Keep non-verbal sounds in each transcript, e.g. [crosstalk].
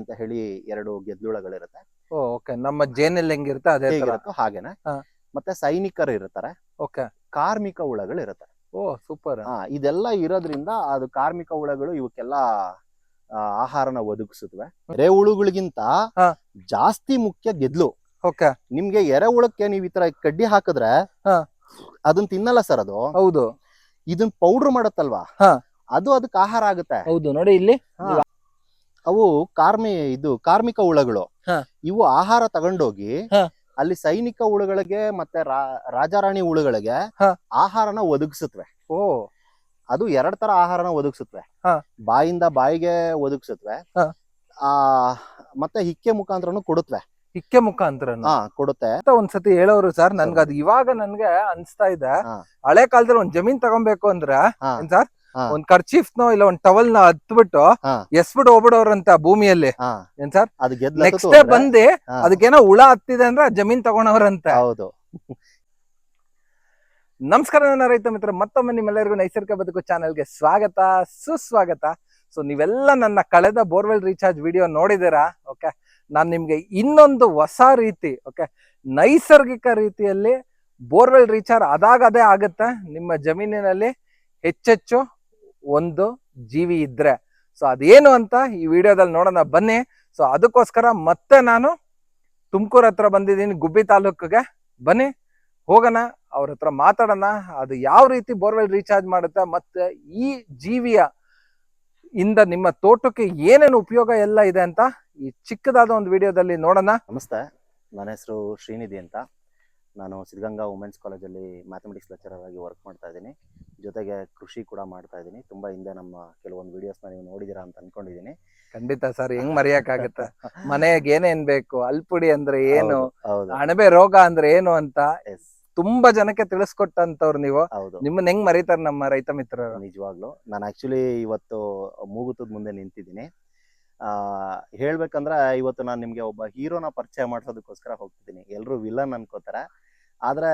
ಅಂತ ಹೇಳಿ ಎರಡು ಗೆದ್ಲುಳಗಳಿರುತ್ತೆ. ಓಕೆ. ನಮ್ಮ ಜೇನಲ್ಲಿ ಹೆಂಗಿರುತ್ತೆ ಅದೇ ಹೇಗಿರುತ್ತೋ ಹಾಗೇನೆ. ಹಾ. ಮತ್ತೆ ಸೈನಿಕರು ಇರ್ತಾರೆ. ಓಕೆ. ಕಾರ್ಮಿಕ ಹುಳಗಳು ಇರುತ್ತೆ ಓ ಸೂಪರ್. ಹಾ ಇದೆಲ್ಲ ಇರೋದ್ರಿಂದ ಅದು ಕಾರ್ಮಿಕ ಹುಳಗಳು ಇವಕ್ಕೆಲ್ಲ ಆ, ಆಹಾರನ ಒದಗಿಸುತ್ತವೆ. ಎರೆಹುಳುಗಳಿಗಿಂತ ಹಾ. ಜಾಸ್ತಿ ಮುಖ್ಯ ಗೆದ್ಲು. ಓಕೆ. ನಿಮ್ಗೆ ಎರೆಹುಳಕ್ಕೆ ನೀವ್ ಈ ತರ ಕಡ್ಡಿ ಹಾಕಿದ್ರೆ ಹಾ. ಅದನ್ನ ತಿನ್ನಲ್ಲ ಸರ್ ಅದು. ಹೌದು. ಇದನ್ ಪೌಡರ್ ಮಾಡತ್ತಲ್ವಾ? ಹಾ. ಅದು ಅದಕ್ಕೆ ಆಹಾರ ಆಗುತ್ತೆ. ಹೌದು. ನೋಡಿ ಇಲ್ಲಿ ಅವು ಕಾರ್ಮಿ ಇದು ಕಾರ್ಮಿಕ ಹುಳಗಳು. ಇವು ಆಹಾರ ತಗೊಂಡೋಗಿ. ಅಲ್ಲಿ ಸೈನಿಕ ಹುಳುಗಳಿಗೆ ಮತ್ತೆ ರಾಜಾರಾಣಿ ಹುಳುಗಳಿಗೆ ಆಹಾರನ ಒದಗಿಸುತ್ತವೆ ಓ ಅದು ಎರಡ್ ತರ ಆಹಾರನ ಒದಗಿಸುತ್ತವೆ. ಬಾಯಿಂದ ಬಾಯಿಗೆ ಒದಗಿಸುತ್ತವೆ. ಆ ಮತ್ತೆ ಹಿಕ್ಕೆ ಮುಖಾಂತರನು ಕೊಡುತ್ತವೆ ಹಿಕ್ಕೆ ಮುಖಾಂತರ ಕೊಡುತ್ತೆ. ಒಂದ್ಸತಿ ಹೇಳೋರು ಸರ್ ನನ್ಗೆ ಅದು ಇವಾಗ ನನ್ಗೆ ಅನ್ಸ್ತಾ ಇದೆ. ಹಳೆ ಕಾಲದಲ್ಲಿ ಒಂದ್ ಜಮೀನ್ ತಗೊಬೇಕು ಅಂದ್ರೆ ಸರ್. ಒಂದ್ ಕರ್ಚೀಫ್ ನೋ ಇಲ್ಲ ಒಂದ್ ಟವಲ್ನ ಹತ್ಬಿಟ್ಟು. ಎಸ್ಬಿಟ್ಟು ಹೋಗ್ಬಿಡೋರಂತ ಭೂಮಿಯಲ್ಲಿ. ಏನ್ ಸರ್? ನೆಕ್ಸ್ಟ್ ಡೇ ಬಂದಿ. ಅದಕ್ಕೇನೋ ಹುಳ ಹತ್ತಿದೆ ಅಂದ್ರೆ ಜಮೀನ್ ತಗೊಂಡವ್ರಂತ ಹೌದು. ನಮಸ್ಕಾರ ನನ್ನ ರೈತ ಮಿತ್ರ ಮತ್ತೊಮ್ಮೆ ನಿಮ್ಮೆಲ್ಲರಿಗೂ ನೈಸರ್ಗಿಕ ಬದುಕು ಚಾನೆಲ್ಗೆ ಸ್ವಾಗತ ಸುಸ್ವಾಗತ. ಸೊ ನೀವೆಲ್ಲ ನನ್ನ ಕಳೆದ ಬೋರ್ವೆಲ್ ರೀಚಾರ್ಜ್ ವಿಡಿಯೋ ನೋಡಿದ್ದೀರಾ? ಓಕೆ. ನಾನು ನಿಮ್ಗೆ ಇನ್ನೊಂದು ಹೊಸ ರೀತಿ ಓಕೆ. ನೈಸರ್ಗಿಕ ರೀತಿಯಲ್ಲಿ ಬೋರ್ವೆಲ್ ರೀಚಾರ್ಜ್ ಅದಾಗದೇ ಆಗುತ್ತೆ. ನಿಮ್ಮ ಜಮೀನಿನಲ್ಲಿ ಹೆಚ್ಚೆಚ್ಚು ಒಂದು ಜೀವಿ ಇದ್ರೆ. ಸೊ ಅದೇನು ಅಂತ ಈ ವಿಡಿಯೋದಲ್ಲಿ ನೋಡೋಣ. ಬನ್ನಿ. ಸೊ ಅದಕ್ಕೋಸ್ಕರ ಮತ್ತೆ ನಾನು ತುಮಕೂರು ಹತ್ರ ಬಂದಿದ್ದೀನಿ, ಗುಬ್ಬಿ ತಾಲೂಕಿಗೆ. ಬನ್ನಿ. ಹೋಗೋಣ. ಅವ್ರ ಹತ್ರ ಮಾತಾಡೋಣ. ಅದು ಯಾವ ರೀತಿ ಬೋರ್ವೆಲ್ ರೀಚಾರ್ಜ್ ಮಾಡುತ್ತೆ, ಮತ್ತೆ ಈ ಜೀವಿಯ ಇಂದ ನಿಮ್ಮ ತೋಟಕ್ಕೆ ಏನೇನು ಉಪಯೋಗ ಎಲ್ಲ ಇದೆ ಅಂತ ಈ ಚಿಕ್ಕದಾದ ಒಂದು ವಿಡಿಯೋದಲ್ಲಿ ನೋಡೋಣ. ನಮಸ್ತೆ. ನನ್ನ ಹೆಸರು ಶ್ರೀನಿಧಿ ಅಂತ. ನಾನು ಸಿದ್ಧಗಂಗಾ ವುಮೆನ್ಸ್ ಕಾಲೇಜಲ್ಲಿ ಮ್ಯಾಥಮೆಟಿಕ್ಸ್ ಲೆಕ್ಚರರ್ ಆಗಿ ವರ್ಕ್ ಮಾಡ್ತಾ ಇದ್ದೀನಿ. ಜೊತೆಗೆ ಕೃಷಿ ಕೂಡ ಮಾಡ್ತಾ ಇದ್ದೀನಿ. ತುಂಬ ಹಿಂದೆ ನಮ್ಮ ಕೆಲವೊಂದು ವಿಡಿಯೋಸ್ನ ನೀವು ನೋಡಿದ್ದೀರಾ ಅಂತ ಅನ್ಕೊಂಡಿದ್ದೀನಿ. ಖಂಡಿತ ಸರ್ ಹೆಂಗ್ ಮರೆಯಕ್ಕಾಗತ್ತ? ಮನೆಗೆ ಏನೇನ್ ಬೇಕು ಅಲ್ಪುಡಿ ಅಂದ್ರೆ ಏನು ಹೌದು, ಅಣಬೆ ರೋಗ ಅಂದ್ರೆ ಏನು ಅಂತ ಎಸ್ ತುಂಬಾ ಜನಕ್ಕೆ ತಿಳಿಸ್ಕೊಟ್ಟಂತವ್ರು ನೀವು. ಹೌದು. ನಿಮ್ಮನ್ನ ಹೆಂಗ್ ಮರೀತಾರೆ ನಮ್ಮ ರೈತ ಮಿತ್ರರು? ನಿಜವಾಗ್ಲು. ನಾನು ಆಕ್ಚುಲಿ ಇವತ್ತು ಮೂಗುತದ ಮುಂದೆ ನಿಂತಿದ್ದೀನಿ. ಹೇಳ್ಬೇಕಂದ್ರೆ ಇವತ್ತು ನಾನು ನಿಮ್ಗೆ ಒಬ್ಬ ಹೀರೋನ ಪರಿಚಯ ಮಾಡ್ಸೋದಕ್ಕೋಸ್ಕರ ಹೋಗ್ತಿದ್ದೀನಿ. ಎಲ್ಲರೂ ವಿಲನ್ ಅನ್ಕೋತಾರೆ. ಆದ್ರೆ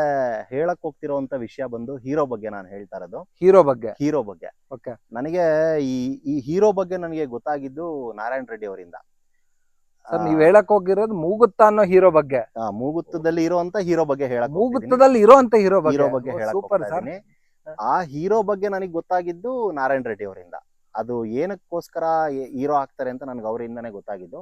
ಹೇಳಕ್ ಹೋಗ್ತಿರೋಂತ ವಿಷಯ ಬಂದು ಹೀರೋ ಬಗ್ಗೆ ನಾನು ಹೇಳ್ತಾ ಇರೋದು. ಹೀರೋ ಬಗ್ಗೆ? ಹೀರೋ ಬಗ್ಗೆ. ಓಕೆ. ನನಗೆ ಈ ಈ ಹೀರೋ ಬಗ್ಗೆ ನನಗೆ ಗೊತ್ತಾಗಿದ್ದು ನಾರಾಯಣ್ ರೆಡ್ಡಿ ಅವರಿಂದ. ಸರ್ ನೀವ್ ಹೇಳಕ್ ಹೋಗಿರೋದು ಮೂಗುತ್ತ ಅನ್ನೋ ಹೀರೋ ಬಗ್ಗೆ. ಆ, ಮೂಗುತ್ತದಲ್ಲಿ ಇರುವಂತ ಹೀರೋ ಬಗ್ಗೆ ಹೇಳಕ್ ಮೂಗುತ್ತದಲ್ಲಿ ಇರೋ ಅಂತ ಹೀರೋ ಹೀರೋ ಬಗ್ಗೆ ಬಗ್ಗೆ ಹೇಳಕ್ ಆ ಹೀರೋ ಬಗ್ಗೆ ನನಗೆ ಗೊತ್ತಾಗಿದ್ದು ನಾರಾಯಣ್ ರೆಡ್ಡಿ ಅವರಿಂದ. ಅದು ಏನಕ್ಕೋಸ್ಕರ ಹೀರೋ ಆಗ್ತಾರೆ ಅಂತ ನನಗೆ ಅವರಿಂದನೇ ಗೊತ್ತಾಗಿದ್ದು.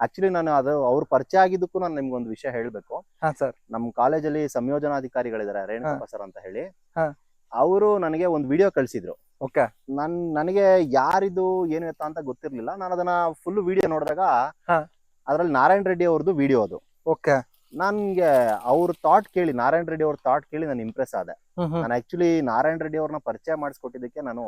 ಆಕ್ಚುಲಿ ನಾನು ಅದು ಅವ್ರ ಪರಿಚಯ ಆಗಿದ್ದಕ್ಕೂ ನಾನು ನಿಮ್ಗೊಂದು ವಿಷಯ ಹೇಳ್ಬೇಕು. ಹಾ ಸರ್. ನಮ್ಮ ಕಾಲೇಜಲ್ಲಿ ಸಂಯೋಜನಾಧಿಕಾರಿಗಳಿದ್ದಾರೆ ರೇಣುಕಪ್ಪ ಸರ್ ಅಂತ ಹೇಳಿ. ಹಾ. ಅವರು ನನಗೆ ಒಂದು ವಿಡಿಯೋ ಕಳಿಸಿದ್ರು. ಓಕೆ. ನನ್ ನನಗೆ ಯಾರಿದು ಏನು ಎತ್ತ ಅಂತ ಗೊತ್ತಿರ್ಲಿಲ್ಲ. ನಾನು ಅದನ್ನ ಫುಲ್ ವಿಡಿಯೋ ನೋಡಿದಾಗ ಹಾ. ಅದ್ರಲ್ಲಿ ನಾರಾಯಣ ರೆಡ್ಡಿ ಅವ್ರದ್ದು ವಿಡಿಯೋ ಅದು. ಓಕೆ. ನನ್ಗೆ ಅವ್ರ ಥಾಟ್ ಕೇಳಿ ನಾರಾಯಣ ರೆಡ್ಡಿ ಅವ್ರ ಥಾಟ್ ಕೇಳಿ ನಾನು ಇಂಪ್ರೆಸ್ ಆದೆ. ನಾನು ಆಕ್ಚುಲಿ ನಾರಾಯಣ ರೆಡ್ಡಿ ಅವ್ರನ್ನ ಪರಿಚಯ ಮಾಡಿಸ್ಕೊಟ್ಟಿದ್ದಕ್ಕೆ ನಾನು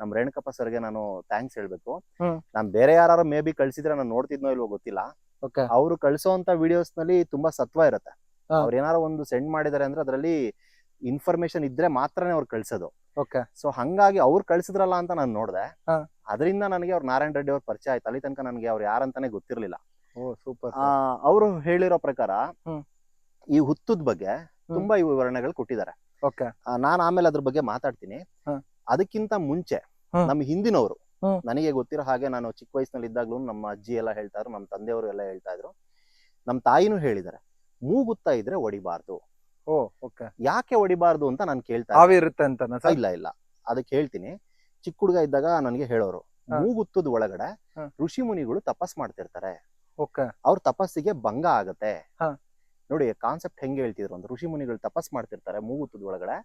ನಮ್ ರೇಣುಕಪ್ಪ ಸರ್ಗೆ ನಾನು ಥ್ಯಾಂಕ್ಸ್ ಹೇಳ್ಬೇಕು. ಹ್ಮ್. ನಾನ್ ಬೇರೆ ಯಾರು ಮೇ ಬಿ ಕಳ್ಸಿದ್ರೆ ನಾನು ನೋಡ್ತಿದ್ನೋ ಇಲ್ವೋ ಗೊತ್ತಿಲ್ಲ. ಓಕೆ. ಅವರು ಕಳ್ಸೋಂತ ವಿಡಿಯೋಸ್ನಲ್ಲಿ ತುಂಬಾ ಸತ್ವ ಇರುತ್ತೆ. ಹಾ. ಅವ್ರ ಏನಾರ ಒಂದು ಸೆಂಡ್ ಮಾಡಿದಾರೆ ಅಂದ್ರೆ ಅದರಲ್ಲಿ ಇನ್ಫಾರ್ಮೇಶನ್ ಇದ್ರೆ ಮಾತ್ರನೇ ಅವ್ರು ಕಳ್ಸೋದು. ಓಕೆ. ಸೊ ಹಂಗಾಗಿ ಅವ್ರು ಕಳ್ಸಿದ್ರಲ್ಲ ಅಂತ ನಾನು ನೋಡ್ದೆ. ಹಾ. ಅದರಿಂದ ನನಗೆ ಅವ್ರು ನಾರಾಯಣ ರೆಡ್ಡಿ ಅವ್ರ ಪರಿಚಯ ಆಯ್ತು. ಅಲ್ಲಿ ತನಕ ನನಗೆ ಅವ್ರು ಯಾರಂತಾನೆ ಗೊತ್ತಿರ್ಲಿಲ್ಲ. ಓ ಸೂಪರ್ ಅವರು ಹೇಳಿರೋ ಪ್ರಕಾರ ಹ್ಮ್. ಈ ಹುತ್ತದ ಬಗ್ಗೆ ತುಂಬಾ ಈ ವಿವರಣೆಗಳು ಕೊಟ್ಟಿದ್ದಾರೆ. ಓಕೆ. ನಾನು ಆಮೇಲೆ ಅದ್ರ ಬಗ್ಗೆ ಮಾತಾಡ್ತೀನಿ. ಹ. ಅದಕ್ಕಿಂತ ಮುಂಚೆ. ನಮ್ಮ ಹಿಂದಿನವರು ನನಗೆ ಗೊತ್ತಿರೋ ಹಾಗೆ ನಾನು ಚಿಕ್ಕ ವಯಸ್ಸಿನಲ್ಲಿ ಇದ್ದಾಗ್ಲೂ ನಮ್ಮ ಅಜ್ಜಿ ಎಲ್ಲ ಹೇಳ್ತಾ ಇದ್ರು ನಮ್ಮ ತಂದೆಯವರು ಎಲ್ಲ ಹೇಳ್ತಾ ಇದ್ರು ನಮ್ಮ ತಾಯಿನೂ ಹೇಳಿದ್ದಾರೆ ಮೂಗುತ್ತಾ ಇದ್ರೆ ಹೊಡಿಬಾರ್ದು. ಯಾಕೆ ಹೊಡಿಬಾರ್ದು ಅಂತ ನಾನು ಕೇಳ್ತಾ ಇರುತ್ತೆ ಅಂತ ಇಲ್ಲ ಇಲ್ಲ. ಅದಕ್ಕೆ ಹೇಳ್ತೀನಿ. ಚಿಕ್ಕ ಹುಡುಗ ಇದ್ದಾಗ ನನಗೆ ಹೇಳೋರು. ಮೂಗುತ್ತದ ಒಳಗಡೆ. ಋಷಿ ಮುನಿಗಳು ತಪಸ್ ಮಾಡ್ತಿರ್ತಾರೆ. ಅವ್ರ ತಪಸ್ಸಿಗೆ ಭಂಗ ಆಗತ್ತೆ. ನೋಡಿ ಕಾನ್ಸೆಪ್ಟ್ ಹೆಂಗೆ ಹೇಳ್ತಿದ್ರು ಅಂದ್ರೆ ಋಷಿ ಮುನಿಗಳು ತಪಸ್ ಮಾಡ್ತಿರ್ತಾರೆ ಮೂಗುತ್ತದ ಒಳಗಡೆ.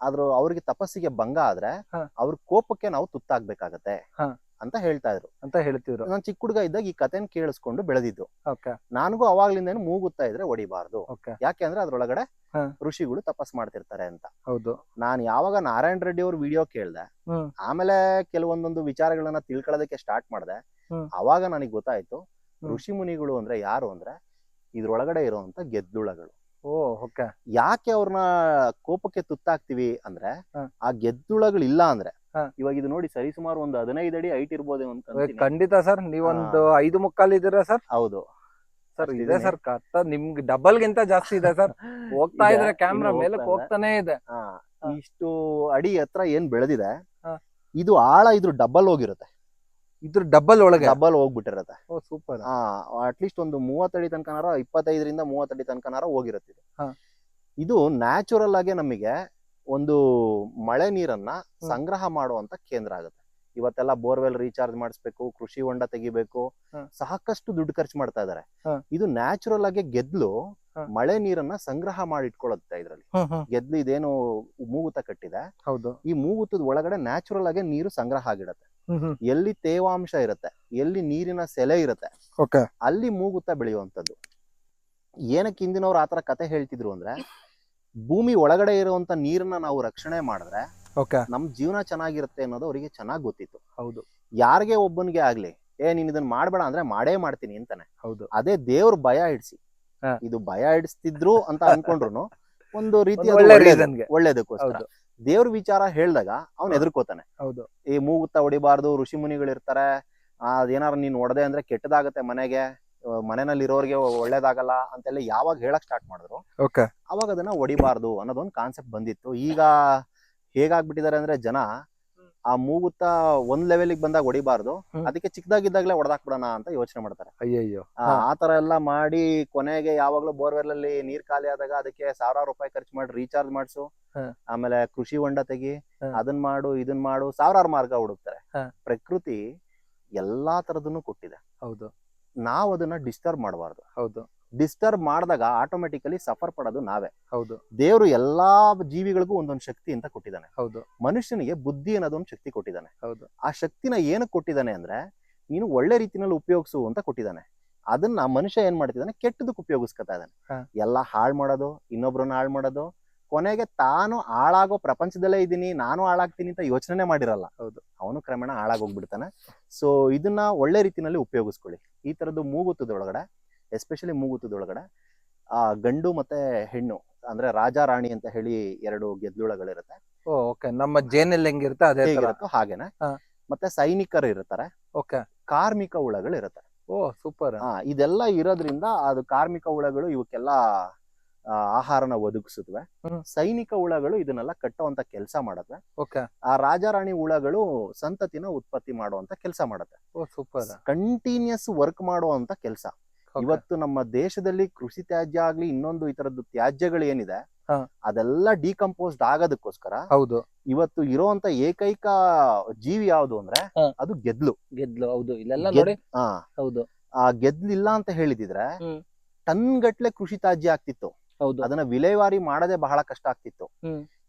ಆದ್ರೂ ಅವ್ರಿಗೆ ತಪಸ್ಸಿಗೆ ಭಂಗ ಆದ್ರೆ ಹ. ಅವ್ರ ಕೋಪಕ್ಕೆ ನಾವು ತುತ್ತಾಗ್ಬೇಕಾಗತ್ತೆ ಹ. ಅಂತ ಹೇಳ್ತಾ ಇದ್ರು ಅಂತ ಹೇಳ್ತಿದ್ರು ನಾನು ಚಿಕ್ಕ ಹುಡುಗ ಇದ್ದಾಗ ಈ ಕಥೆನ ಕೇಳಿಸ್ಕೊಂಡು ಬೆಳೆದಿದ್ದು ಓಕೆ ನನಗೂ ಅವಾಗ್ಲಿಂದ ಮೂಗುತ್ತಾ ಇದ್ರೆ ಹೊಡಿಬಾರ್ದು ಓಕೆ ಯಾಕೆ ಅಂದ್ರೆ ಅದ್ರೊಳಗಡೆ ಹ. ಋಷಿಗಳು ತಪಸ್ ಮಾಡ್ತಿರ್ತಾರೆ ಅಂತ ಹೌದು ನಾನು ಯಾವಾಗ ನಾರಾಯಣ ರೆಡ್ಡಿ ಅವ್ರ ವಿಡಿಯೋ ಕೇಳ್ದೆ ಹ್ಮ್ ಆಮೇಲೆ ಕೆಲವೊಂದೊಂದು ವಿಚಾರಗಳನ್ನ ತಿಳ್ಕೊಳ್ಳೋದಕ್ಕೆ ಸ್ಟಾರ್ಟ್ ಮಾಡಿದೆ ಹ್ಮ್. ಅವಾಗ ನನಗೆ ಗೊತ್ತಾಯ್ತು. ಋಷಿ ಮುನಿಗಳು ಅಂದ್ರೆ ಯಾರು ಅಂದ್ರೆ ಇದ್ರೊಳಗಡೆ ಇರುವಂತ ಗೆದ್ದುಳಗಳು ಓ ಓಕೆ. ಯಾಕೆ ಅವ್ರನ್ನ ಕೋಪಕ್ಕೆ ತುತ್ತಾಕ್ತಿವಿ ಅಂದ್ರೆ ಹ. ಆ ಗೆದ್ದುಳಗಳು ಇಲ್ಲ ಅಂದ್ರೆ. ಹ. ಇವಾಗ ಇದು ನೋಡಿ ಸರಿಸುಮಾರು ಒಂದು ಹದಿನೈದು ಅಡಿ ಹೈಟ್ ಇರ್ಬೋದು ಅಂತ. ಖಂಡಿತ ಸರ್ ನೀವೊಂದು ಐದು ಮುಕ್ಕಾಲ್ ಇದೀರ ಸರ್? ಹೌದು. ಸರ್ ಇದೆ ಅಷ್ಟಿದೀನಿ. ಸರ್ ಕತ್ತ ನಿಮ್ಗೆ ಡಬಲ್ ಗಿಂತ ಜಾಸ್ತಿ ಇದೆ ಸರ್. [laughs] ಹೋಗ್ತಾ ಇದೆ, ಇದ್ರೆ ಕ್ಯಾಮ್ರಾ ಇನ್ನು ಮೇಲೆ ಹೋಗ್ತಾ ಹೋಗ್ತಾನೆ ಇದೆ. ಹಾ, ಇಷ್ಟು ಅಡಿ ಹತ್ರ ಏನ್ ಬೆಳೆದಿದೆ ಹ. ಇದು ಆಳ ಇದ್ರ ಡಬಲ್ ಹೋಗಿರುತ್ತೆ. ಇದ್ರ ಡಬಲ್ ಒಳಗೆ. ಡಬಲ್ ಹೋಗ್ಬಿಟ್ಟಿರತ್ತೆ. ಓ ಸೂಪರ್ ಅಟ್ಲೀಸ್ಟ್ ಒಂದು ಮೂವತ್ತಡಿ ತನಕನಾರ ಇಪ್ಪತ್ತೈದರಿಂದ ಮೂವತ್ತಡಿ ತನಕನಾರ ಹೋಗಿರುತ್ತೆ ಇದು. ಹಾ. ಇದು ನ್ಯಾಚುರಲ್ ಆಗಿ ನಮಗೆ ಒಂದು ಮಳೆ ನೀರನ್ನ ಸಂಗ್ರಹ ಮಾಡುವಂತ ಕೇಂದ್ರ ಆಗುತ್ತೆ. ಇವತ್ತೆಲ್ಲ ಬೋರ್ವೆಲ್ ರೀಚಾರ್ಜ್ ಮಾಡಿಸ್ಬೇಕು ಕೃಷಿ ಹೊಂಡ ತೆಗಿಬೇಕು ಹಾ. ಸಾಕಷ್ಟು ದುಡ್ಡು ಖರ್ಚು ಮಾಡ್ತಾ ಇದಾರೆ. ಹಾ. ಇದು ನ್ಯಾಚುರಲ್ ಆಗಿ ಗೆದ್ಲು ಹಾ. ಮಳೆ ನೀರನ್ನ ಸಂಗ್ರಹ ಮಾಡಿ ಇಟ್ಕೊಳ್ಳುತ್ತೆ ಇದ್ರಲ್ಲಿ ಗೆದ್ಲು ಇದೇನು ಮೂಗುತ ಕಟ್ಟಿದೆ. ಹೌದು. ಈ ಮೂಗುತದ ಒಳಗಡೆ ನ್ಯಾಚುರಲ್ ಆಗಿ ನೀರು ಸಂಗ್ರಹ ಆಗಿಡತ್ತೆ. ಎಲ್ಲಿ ತೇವಾಂಶ ಇರುತ್ತೆ ಎಲ್ಲಿ ನೀರಿನ ಸೆಲೆ ಇರುತ್ತೆ ಅಲ್ಲಿ ಮೂಗುತ್ತಾ ಬೆಳೆಯುವಂಥದ್ದು. ಏನಕ್ಕೆ ಹಿಂದಿನವ್ರು ಆತರ ಕತೆ ಹೇಳ್ತಿದ್ರು ಅಂದ್ರೆ ಭೂಮಿ ಒಳಗಡೆ ಇರುವಂತ ನೀರನ್ನ ನಾವು ರಕ್ಷಣೆ ಮಾಡಿದ್ರೆ ನಮ್ ಜೀವನ ಚೆನ್ನಾಗಿರುತ್ತೆ ಅನ್ನೋದು ಅವರಿಗೆ ಚೆನ್ನಾಗಿ ಗೊತ್ತಿತ್ತು. ಹೌದು. ಯಾರಿಗೆ ಒಬ್ಬನಿಗೆ ಆಗ್ಲಿ ಏ ನೀನ್ ಇದನ್ನ ಮಾಡ್ಬೇಡ ಅಂದ್ರೆ ಮಾಡೇ ಮಾಡ್ತೀನಿ ಅಂತಾನೆ. ಹೌದು. ಅದೇ ದೇವ್ರ ಭಯ ಇಡ್ಸಿ ಇದು ಭಯ ಇಡಿಸ್ತಿದ್ರು ಅಂತ ಅನ್ಕೊಂಡ್ರು ಒಂದು ರೀತಿ ಒಂದು ಒಳ್ಳೆ ಒಳ್ಳೇದು- reasonಗೆ. ಒಳ್ಳೇದಕ್ಕೋಸ್ಕರ. ದೇವ್ರ ವಿಚಾರ ಹೇಳ್ದಾಗ ಅವ್ನ್. ಎದುರ್ಕೋತಾನೆ ಹೌದು. ಈ ಮೂಗುತ್ತ ಹೊಡಿಬಾರ್ದು ಋಷಿ ಮುನಿಗಳಿರ್ತಾರೆ ಆ, ಅದೇನಾರು ನೀನ್ ಹೊಡೆದೆ ಅಂದ್ರೆ ಕೆಟ್ಟದಾಗತ್ತೆ ಮನೆಗೆ ಮನೆಯಲ್ಲಿ ಇರೋರಿಗೆ ಒಳ್ಳೇದಾಗಲ್ಲ ಅಂತೆಲ್ಲ ಯಾವಾಗ ಹೇಳಕ್ ಸ್ಟಾರ್ಟ್ ಮಾಡಿದ್ರು. ಓಕೆ. ಅವಾಗ ಅದನ್ನ ಹೊಡಿಬಾರ್ದು ಅನ್ನೋದೊಂದು ಕಾನ್ಸೆಪ್ಟ್ ಬಂದಿತ್ತು. ಈಗ ಹೇಗಾಗ್ಬಿಟ್ಟಿದ್ದಾರೆ ಅಂದ್ರೆ ಜನ ಆ ಮೂಗುತ್ತ ಒಂದ್ ಲೆವೆಲ್ಗೆ ಬಂದಾಗ ಹೊಡಿಬಾರ್ದು ಹ್ಮ್. ಅದಕ್ಕೆ ಚಿಕ್ಕದಾಗಿದ್ದಾಗಲೇ ಹೊಡೆದಾಕ್ಬಿಡೋಣ ಅಂತ ಯೋಚನೆ ಮಾಡ್ತಾರೆ ಅಯ್ಯಯ್ಯೋ ಆ, ಹಾ. ಆ ತರ ಎಲ್ಲ ಮಾಡಿ ಕೊನೆಗೆ ಯಾವಾಗ್ಲೂ ಬೋರ್ವೆಲ್ ಅಲ್ಲಿ ನೀರ್ ಖಾಲಿ ಆದಾಗ ಅದಕ್ಕೆ ಸಾವಿರಾರು ರೂಪಾಯಿ ಖರ್ಚು ಮಾಡಿ ರೀಚಾರ್ಜ್ ಮಾಡಿಸು ಹಾ. ಆಮೇಲೆ ಕೃಷಿ ಹೊಂಡ ತೆಗಿ ಹಾ. ಅದನ್ ಮಾಡು ಇದನ್ ಮಾಡು ಸಾವಿರಾರು ಮಾರ್ಗ ಹುಡುಕ್ತಾರೆ ಹಾ. ಪ್ರಕೃತಿ ಎಲ್ಲಾ ತರದನ್ನು ಕೊಟ್ಟಿದೆ ಹೌದು ನಾವ್ ಅದನ್ನ ಡಿಸ್ಟರ್ಬ್ ಮಾಡಬಾರ್ದು ಹೌದು ಡಿಸ್ಟರ್ಬ್ ಮಾಡಿದಾಗ ಆಟೋಮೆಟಿಕಲಿ ಸಫರ್ ಪಡೋದು ನಾವೇ. ಹೌದು. ದೇವರು ಎಲ್ಲಾ ಜೀವಿಗಳಿಗೂ ಒಂದೊಂದು ಶಕ್ತಿ ಅಂತ ಕೊಟ್ಟಿದ್ದಾನೆ. ಹೌದು. ಮನುಷ್ಯನಿಗೆ ಬುದ್ಧಿ ಅನ್ನೋದೊಂದು ಶಕ್ತಿ ಕೊಟ್ಟಿದ್ದಾನೆ. ಹೌದು. ಆ ಶಕ್ತಿನ ಏನಕ್ಕೆ ಕೊಟ್ಟಿದ್ದಾನೆ ಅಂದ್ರೆ ನೀನು ಒಳ್ಳೆ ರೀತಿನಲ್ಲಿ ಉಪಯೋಗಿಸು ಅಂತ ಕೊಟ್ಟಿದ್ದಾನೆ. ಅದನ್ನ ಮನುಷ್ಯ ಏನ್ ಮಾಡ್ತಿದ್ದಾನೆ? ಕೆಟ್ಟದಕ್ಕೆ ಉಪಯೋಗಿಸ್ಕೊತಾ ಇದ್ದಾನೆ. ಎಲ್ಲ ಹಾಳು ಮಾಡೋದು ಇನ್ನೊಬ್ರನ್ನ ಹಾಳು ಮಾಡೋದು ಕೊನೆಗೆ ತಾನು ಹಾಳಾಗೋ ಪ್ರಪಂಚದಲ್ಲೇ ಇದ್ದೀನಿ ನಾನು ಹಾಳಾಗ್ತೀನಿ ಅಂತ ಯೋಚನೆ ಮಾಡಿರಲ್ಲ. ಹೌದು. ಅವನು ಕ್ರಮೇಣ ಹಾಳಾಗೋಗ್ಬಿಡ್ತಾನೆ ಸೊ ಇದನ್ನ ಒಳ್ಳೆ ರೀತಿನಲ್ಲಿ ಉಪಯೋಗಿಸ್ಕೊಳ್ಳಿ. ಈ ತರದ್ದು ಮೂಗುತ್ತದೊಳಗಡೆ ಎಸ್ಪೆಷಲಿ ಮೂಗುತ್ತದೊಳಗಡೆ ಆ ಗಂಡು ಮತ್ತೆ ಹೆಣ್ಣು ಅಂದ್ರೆ ರಾಜ ರಾಣಿ ಅಂತ ಹೇಳಿ ಎರಡು ಗೆದ್ಲುಳಗಳಿರುತ್ತೆ. ಓ ಓಕೆ. ನಮ್ಮ ಜೇನಲ್ಲಿ ಹೆಂಗಿರುತ್ತೆ ಅದೇ ಇರುತ್ತೋ ಹಾಗೇನೆ. ಮತ್ತೆ ಸೈನಿಕರು ಇರ್ತಾರೆ. ಓಕೆ. ಕಾರ್ಮಿಕ ಹುಳಗಳು ಇರುತ್ತೆ ಓ ಸೂಪರ್. ಹಾ ಇದೆಲ್ಲ ಇರೋದ್ರಿಂದ ಅದು ಕಾರ್ಮಿಕ ಹುಳಗಳು ಇವಕ್ಕೆಲ್ಲ ಆಹಾರನ ಒದಗಿಸುತ್ತವೆ. ಸೈನಿಕ ಹುಳಗಳು ಇದನ್ನೆಲ್ಲ ಕಟ್ಟುವಂತ ಕೆಲಸ ಮಾಡತ್ತೆ. ಓಕೆ. ಆ ರಾಜಾರಾಣಿ ಹುಳಗಳು ಸಂತತಿನ ಉತ್ಪತ್ತಿ ಮಾಡುವಂತ ಕೆಲಸ ಮಾಡುತ್ತೆ. ಓ ಸೂಪರ್. ಕಂಟಿನ್ಯೂಸ್ ವರ್ಕ್ ಮಾಡುವಂತ ಕೆಲಸ. ಇವತ್ತು ನಮ್ಮ ದೇಶದಲ್ಲಿ ಕೃಷಿ ತ್ಯಾಜ್ಯ ಆಗ್ಲಿ ಇನ್ನೊಂದು ಈ ತರದ್ದು ತ್ಯಾಜ್ಯಗಳು ಏನಿದೆ. ಅದೆಲ್ಲ ಡಿಕಂಪೋಸ್ಡ್ ಆಗೋದಕ್ಕೋಸ್ಕರ ಹೌದು. ಇವತ್ತು ಇರುವಂತ ಏಕೈಕ ಜೀವಿ ಯಾವುದು ಅಂದ್ರೆ ಅದು ಗೆದ್ಲು. ಗೆದ್ಲು ಹೌದು. ಇಲ್ಲೆಲ್ಲ ನೋಡಿ. ಹಾ. ಹೌದು. ಆ ಗೆದ್ಲಿಲ್ಲ ಅಂತ ಹೇಳಿದಿದ್ರೆ. ಟನ್ ಗಟ್ಲೆ ಕೃಷಿ ತ್ಯಾಜ್ಯ ಆಗ್ತಿತ್ತು. ಹೌದು. ಅದನ್ನ ವಿಲೇವಾರಿ ಮಾಡದೆ ಬಹಳ ಕಷ್ಟ ಆಗ್ತಿತ್ತು.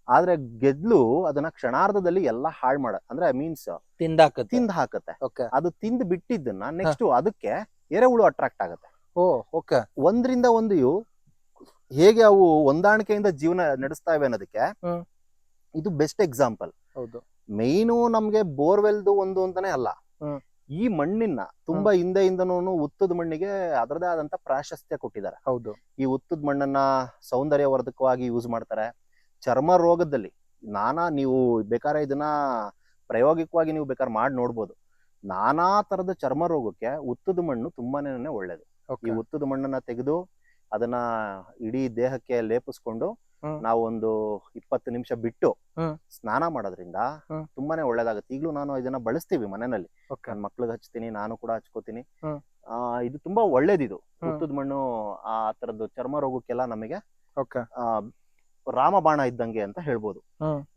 ಆದ್ರೆ ಗೆದ್ಲು ಅದನ್ನ ಕ್ಷಣಾರ್ಧದಲ್ಲಿ ಎಲ್ಲಾ ಹಾಳ್ ಮಾಡ ಅಂದ್ರೆ ಮೀನ್ಸ್ ತಿಂದಾಕತ್ತೆ. ತಿಂದ್ ಹಾಕತ್ತೆ ಓಕೆ ಅದು ತಿಂದ್ ಬಿಟ್ಟಿದ್ದನ್ನ ನೆಕ್ಸ್ಟ್ ಅದಕ್ಕೆ ಎರೆಹುಳು ಅಟ್ರಾಕ್ಟ್ ಆಗುತ್ತೆ. ಓ ಓಕೆ. ಒಂದ್ರಿಂದ ಒಂದು ಇವು ಹೇಗೆ ಅವು ಹೊಂದಾಣಿಕೆಯಿಂದ ಜೀವನ ನಡೆಸ್ತಾ ಇವೆ ಅನ್ನೋದಕ್ಕೆ ಇದು ಬೆಸ್ಟ್ ಎಕ್ಸಾಂಪಲ್ ಹೌದು. ಮೇಯ್ನು ನಮ್ಗೆ ಬೋರ್ವೆಲ್ದು ಒಂದು ಅಂತಾನೆ ಅಲ್ಲ. ಈ ಮಣ್ಣಿನ ತುಂಬಾ ಹಿಂದೆ ಇಂದನೂ ಉತ್ತದ ಮಣ್ಣಿಗೆ ಅದರದೇ ಆದಂತ ಪ್ರಾಶಸ್ತ್ಯ ಕೊಟ್ಟಿದ್ದಾರೆ. ಹೌದು. ಈ ಉತ್ತದ ಮಣ್ಣನ್ನ ಸೌಂದರ್ಯವರ್ಧಕವಾಗಿ ಯೂಸ್ ಮಾಡ್ತಾರೆ. ಚರ್ಮ ರೋಗದಲ್ಲಿ ನಾನಾ ನೀವು ಬೇಕಾದ್ರೆ ಇದನ್ನ ಪ್ರಾಯೋಗಿಕವಾಗಿ ನೀವು ಬೇಕಾದ್ರೆ ಮಾಡಿ ನೋಡ್ಬೋದು. ನಾನಾ ತರದ ಚರ್ಮ ರೋಗಕ್ಕೆ ಉತ್ತದ ಮಣ್ಣು ತುಂಬಾನೇ ಒಳ್ಳೇದು. ಈ ಉತ್ತದ ಮಣ್ಣನ್ನ ತೆಗೆದು ಅದನ್ನ ಇಡೀ ದೇಹಕ್ಕೆ ಲೇಪಿಸ್ಕೊಂಡು ಒಂದು ಇಪ್ಪತ್ತು ನಿಮಿಷ ಬಿಟ್ಟು ಸ್ನಾನ ಮಾಡೋದ್ರಿಂದ ತುಂಬಾನೇ ಒಳ್ಳೇದಾಗುತ್ತೆ. ಈಗಲೂ ನಾನು ಇದನ್ನ ಬಳಸ್ತೀವಿ ಮನೆಯಲ್ಲಿ. ನನ್ನ ಮಕ್ಳಿಗೆ ಹಚ್ತೀನಿ ನಾನು ಕೂಡ ಹಚ್ಕೋತೀನಿ. ಆ ಇದು ತುಂಬಾ ಒಳ್ಳೇದಿದು. ಉತ್ತದ ಮಣ್ಣು ಆ ತರದ್ದು ಚರ್ಮ ರೋಗಕ್ಕೆಲ್ಲ ನಮಗೆ ರಾಮಬಾಣ ಇದ್ದಂಗೆ ಅಂತ ಹೇಳ್ಬೋದು.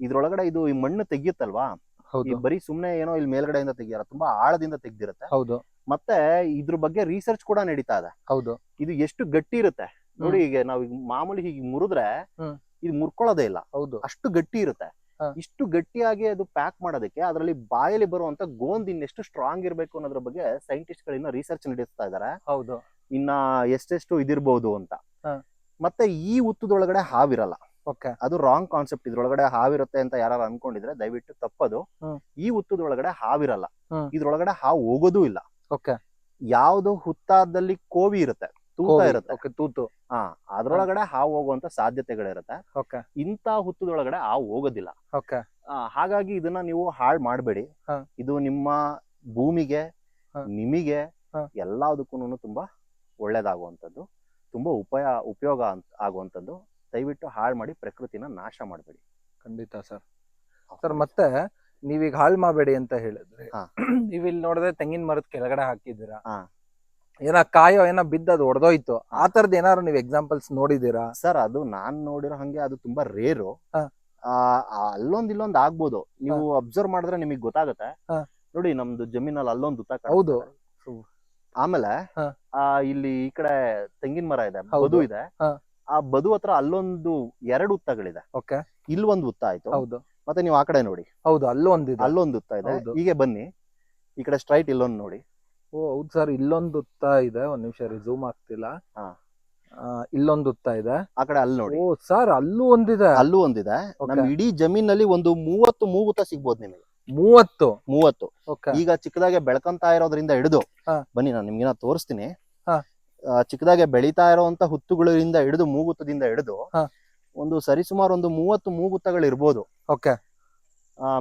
ಇದ್ರೊಳಗಡೆ ಇದು ಈ ಮಣ್ಣು ತೆಗಿಯುತ್ತಲ್ವಾ? ಹೌದು. ಬರೀ ಸುಮ್ನೆ ಏನೋ ಇಲ್ಲಿ ಮೇಲ್ಗಡೆಯಿಂದ ತೆಗಿಯಾರ ತುಂಬಾ ಆಳದಿಂದ ತೆಗ್ದಿರುತ್ತೆ. ಹೌದು. ಮತ್ತೆ ಇದ್ರ ಬಗ್ಗೆ ರಿಸರ್ಚ್ ಕೂಡ ನಡೀತಾ ಇದೆ. ಹೌದು. ಇದು ಎಷ್ಟು ಗಟ್ಟಿ ಇರುತ್ತೆ. ನೋಡಿ ಈಗ ನಾವು ಈಗ ಮಾಮೂಲಿ ಹೀಗೆ ಮುರಿದ್ರೆ ಹ್ಮ್. ಇದು ಮುರ್ಕೊಳ್ಳೋದೇ ಇಲ್ಲ. ಹೌದು. ಅಷ್ಟು ಗಟ್ಟಿ ಇರುತ್ತೆ. ಹಾ. ಇಷ್ಟು ಗಟ್ಟಿಯಾಗಿ ಅದು ಪ್ಯಾಕ್ ಮಾಡೋದಕ್ಕೆ ಅದರಲ್ಲಿ ಬಾಯಲ್ಲಿ ಬರುವಂತ ಗೋಂದ್ ಇನ್ನೆಷ್ಟು ಸ್ಟ್ರಾಂಗ್ ಇರಬೇಕು ಅನ್ನೋದ್ರ ಬಗ್ಗೆ ಸೈಂಟಿಸ್ಟ್ ಗಳಿನ್ನ ರಿಸರ್ಚ್ ನಡೆಸ್ತಾ ಇದಾರೆ. ಹೌದು. ಇನ್ನ ಎಷ್ಟೆಷ್ಟು ಇದಿರ್ಬೋದು ಅಂತ. ಹಾ. ಮತ್ತೆ ಈ ಉತ್ತದೊಳಗಡೆ ಹಾವಿರಲ್ಲ. ಓಕೆ. ಅದು ರಾಂಗ್ ಕಾನ್ಸೆಪ್ಟ್ ಇದ್ರೊಳಗಡೆ ಹಾವಿರುತ್ತೆ ಅಂತ ಯಾರು ಅನ್ಕೊಂಡಿದ್ರೆ ದಯವಿಟ್ಟು ತಪ್ಪದು. ಹ್ಮ್. ಈ ಹುತ್ತದೊಳಗಡೆ ಹಾವಿರಲ್ಲ. ಹ್ಮ್. ಇದ್ರೊಳಗಡೆ ಹಾವು ಹೋಗೋದೂ ಇಲ್ಲ. ಓಕೆ. ಯಾವ್ದು ಹುತ್ತಾದಲ್ಲಿ ಕೋವಿ ಇರುತ್ತೆ. ತೂತ ಇರುತ್ತೆ. ಓಕೆ ತೂತು. ಹಾ ಅದ್ರೊಳಗಡೆ ಹಾವು ಹೋಗುವಂತ ಸಾಧ್ಯತೆಗಳಿರುತ್ತೆ. ಓಕೆ. ಇಂತ ಹುತ್ತದೊಳಗಡೆ ಹಾವು ಹೋಗೋದಿಲ್ಲ. ಓಕೆ. ಆ, ಹಾಗಾಗಿ ಇದನ್ನ ನೀವು ಹಾಳು ಮಾಡಬೇಡಿ. ಹಾ. ಇದು ನಿಮ್ಮ ಭೂಮಿಗೆ ಹಾ. ನಿಮಗೆ ಹಾ. ಎಲ್ಲದಕ್ಕೂ ತುಂಬಾ ಒಳ್ಳೇದಾಗುವಂಥದ್ದು. ತುಂಬಾ ಉಪಯ ಉಪಯೋಗ ಅಂತ ಆಗುವಂಥದ್ದು. ದಯವಿಟ್ಟು ಹಾಳು ಮಾಡಿ ಪ್ರಕೃತಿನ ನಾಶ ಮಾಡಬೇಡಿ ಖಂಡಿತ ಸರ್ ಸರ್ ಮತ್ತೆ ನೀವೀಗ ಹಾಳು ಮಾಡಬೇಡಿ ಅಂತ ಹೇಳಿದ್ರೆ ಹಾ. [clears throat] ನೀವ್ ಇಲ್ಲಿ ನೋಡಿದ್ರೆ ತೆಂಗಿನ ಮರದ ಕೆಳಗಡೆ ಹಾಕಿದ್ದೀರಾ ಹಾ. ಏನ ಕಾಯೋ ಏನೋ ಬಿದ್ದದು ಒಡೆದೋಯ್ತು ಆ ತರದ್ ಏನಾದ್ರು ನೀವು ಎಕ್ಸಾಂಪಲ್ಸ್ ನೋಡಿದೀರಾ ಸರ್ ಅದು ನಾನ್ ನೋಡಿರೋ ಹಂಗೆ ಅದು ತುಂಬಾ ರೇರು ಹಾ. ಅಲ್ಲೊಂದ್ ಇಲ್ಲೊಂದ್ ಆಗ್ಬೋದು ನೀವು ಅಬ್ಸರ್ವ್ ಮಾಡಿದ್ರೆ ನಿಮಗೆ ಗೊತ್ತಾಗುತ್ತೆ ಹಾ. ನೋಡಿ ನಮ್ದು ಜಮೀನಲ್ಲಿ ಅಲ್ಲೊಂದು ಉತ್ತ ಹೌದು. ಆಮೇಲೆ ಹಾ. ಆ ಇಲ್ಲಿ ಈ ಕಡೆ ತೆಂಗಿನ ಮರ ಇದೆ ಹೌದು. ಬದು ಇದೆ ಹಾ. ಆ ಬದು ಹತ್ರ ಅಲ್ಲೊಂದು ಎರಡು ಉತ್ತಗಳಿದೆ. ಓಕೆ ಇಲ್ಲಿ ಒಂದು ಉತ್ತ ಆಯ್ತು. ಹೌದು. ಮತ್ತೆ ನೀವು ಆ ಕಡೆ ನೋಡಿ. ಹೌದು ಅಲ್ಲೊಂದು ಇದೆ ಅಲ್ಲೊಂದು ಉತ್ತ ಇದೆ. ಹೌದು. ಹೀಗೆ ಬನ್ನಿ. ಈ ಕಡೆ ಸ್ಟ್ರೈಟ್ ಇಲ್ಲೊಂದು ನೋಡಿ. ಓ ಹೌದು ಸರ್ ಇಲ್ಲೊಂದು ಉತ್ತ ಇದೆ. ಒಂದ್ ನಿಮಿಷ ರಿಸೂಮ್ ಆಗ್ತಿಲ್ಲ. ಹಾ. ಆ, ಇಲ್ಲೊಂದು ಉತ್ತ ಇದೆ. ಆ ಕಡೆ ಅಲ್ಲಿ ನೋಡಿ. ಓ ಸರ್ ಅಲ್ಲೂ ಒಂದಿದೆ. ಅಲ್ಲೂ ಒಂದಿದೆ. Okay. ನಮ್ ಇಡೀ ಜಮೀನಲ್ಲಿ ಒಂದು ಮೂವತ್ತು ಮೂಗುತ್ತ ಸಿಗ್ಬೋದು ನಿಮಗೆ. ಮೂವತ್ತು? ಮೂವತ್ತು. ಓಕೆ ಈಗ ಚಿಕ್ಕದಾಗೆ ಬೆಳ್ಕೊಂತಾ ಇರೋದ್ರಿಂದ ಹಿಡಿದು. ಹಾ. ಬನ್ನಿ ನಾನು ನಿಮ್ಗೆ ತೋರಿಸ್ತೀನಿ. ಹಾ. ಚಿಕ್ಕದಾಗೆ ಬೆಳೀತಾ ಇರುವಂತ ಹುತ್ತುಗಳಿಂದ ಹಿಡಿದು ಮೂಗುತ್ತದಿಂದ ಹಿಡಿದು ಹಾ. ಒಂದು ಸರಿಸುಮಾರು ಒಂದು ಮೂವತ್ತು ಮೂಗುತ್ತಗಳು ಇರ್ಬೋದು okay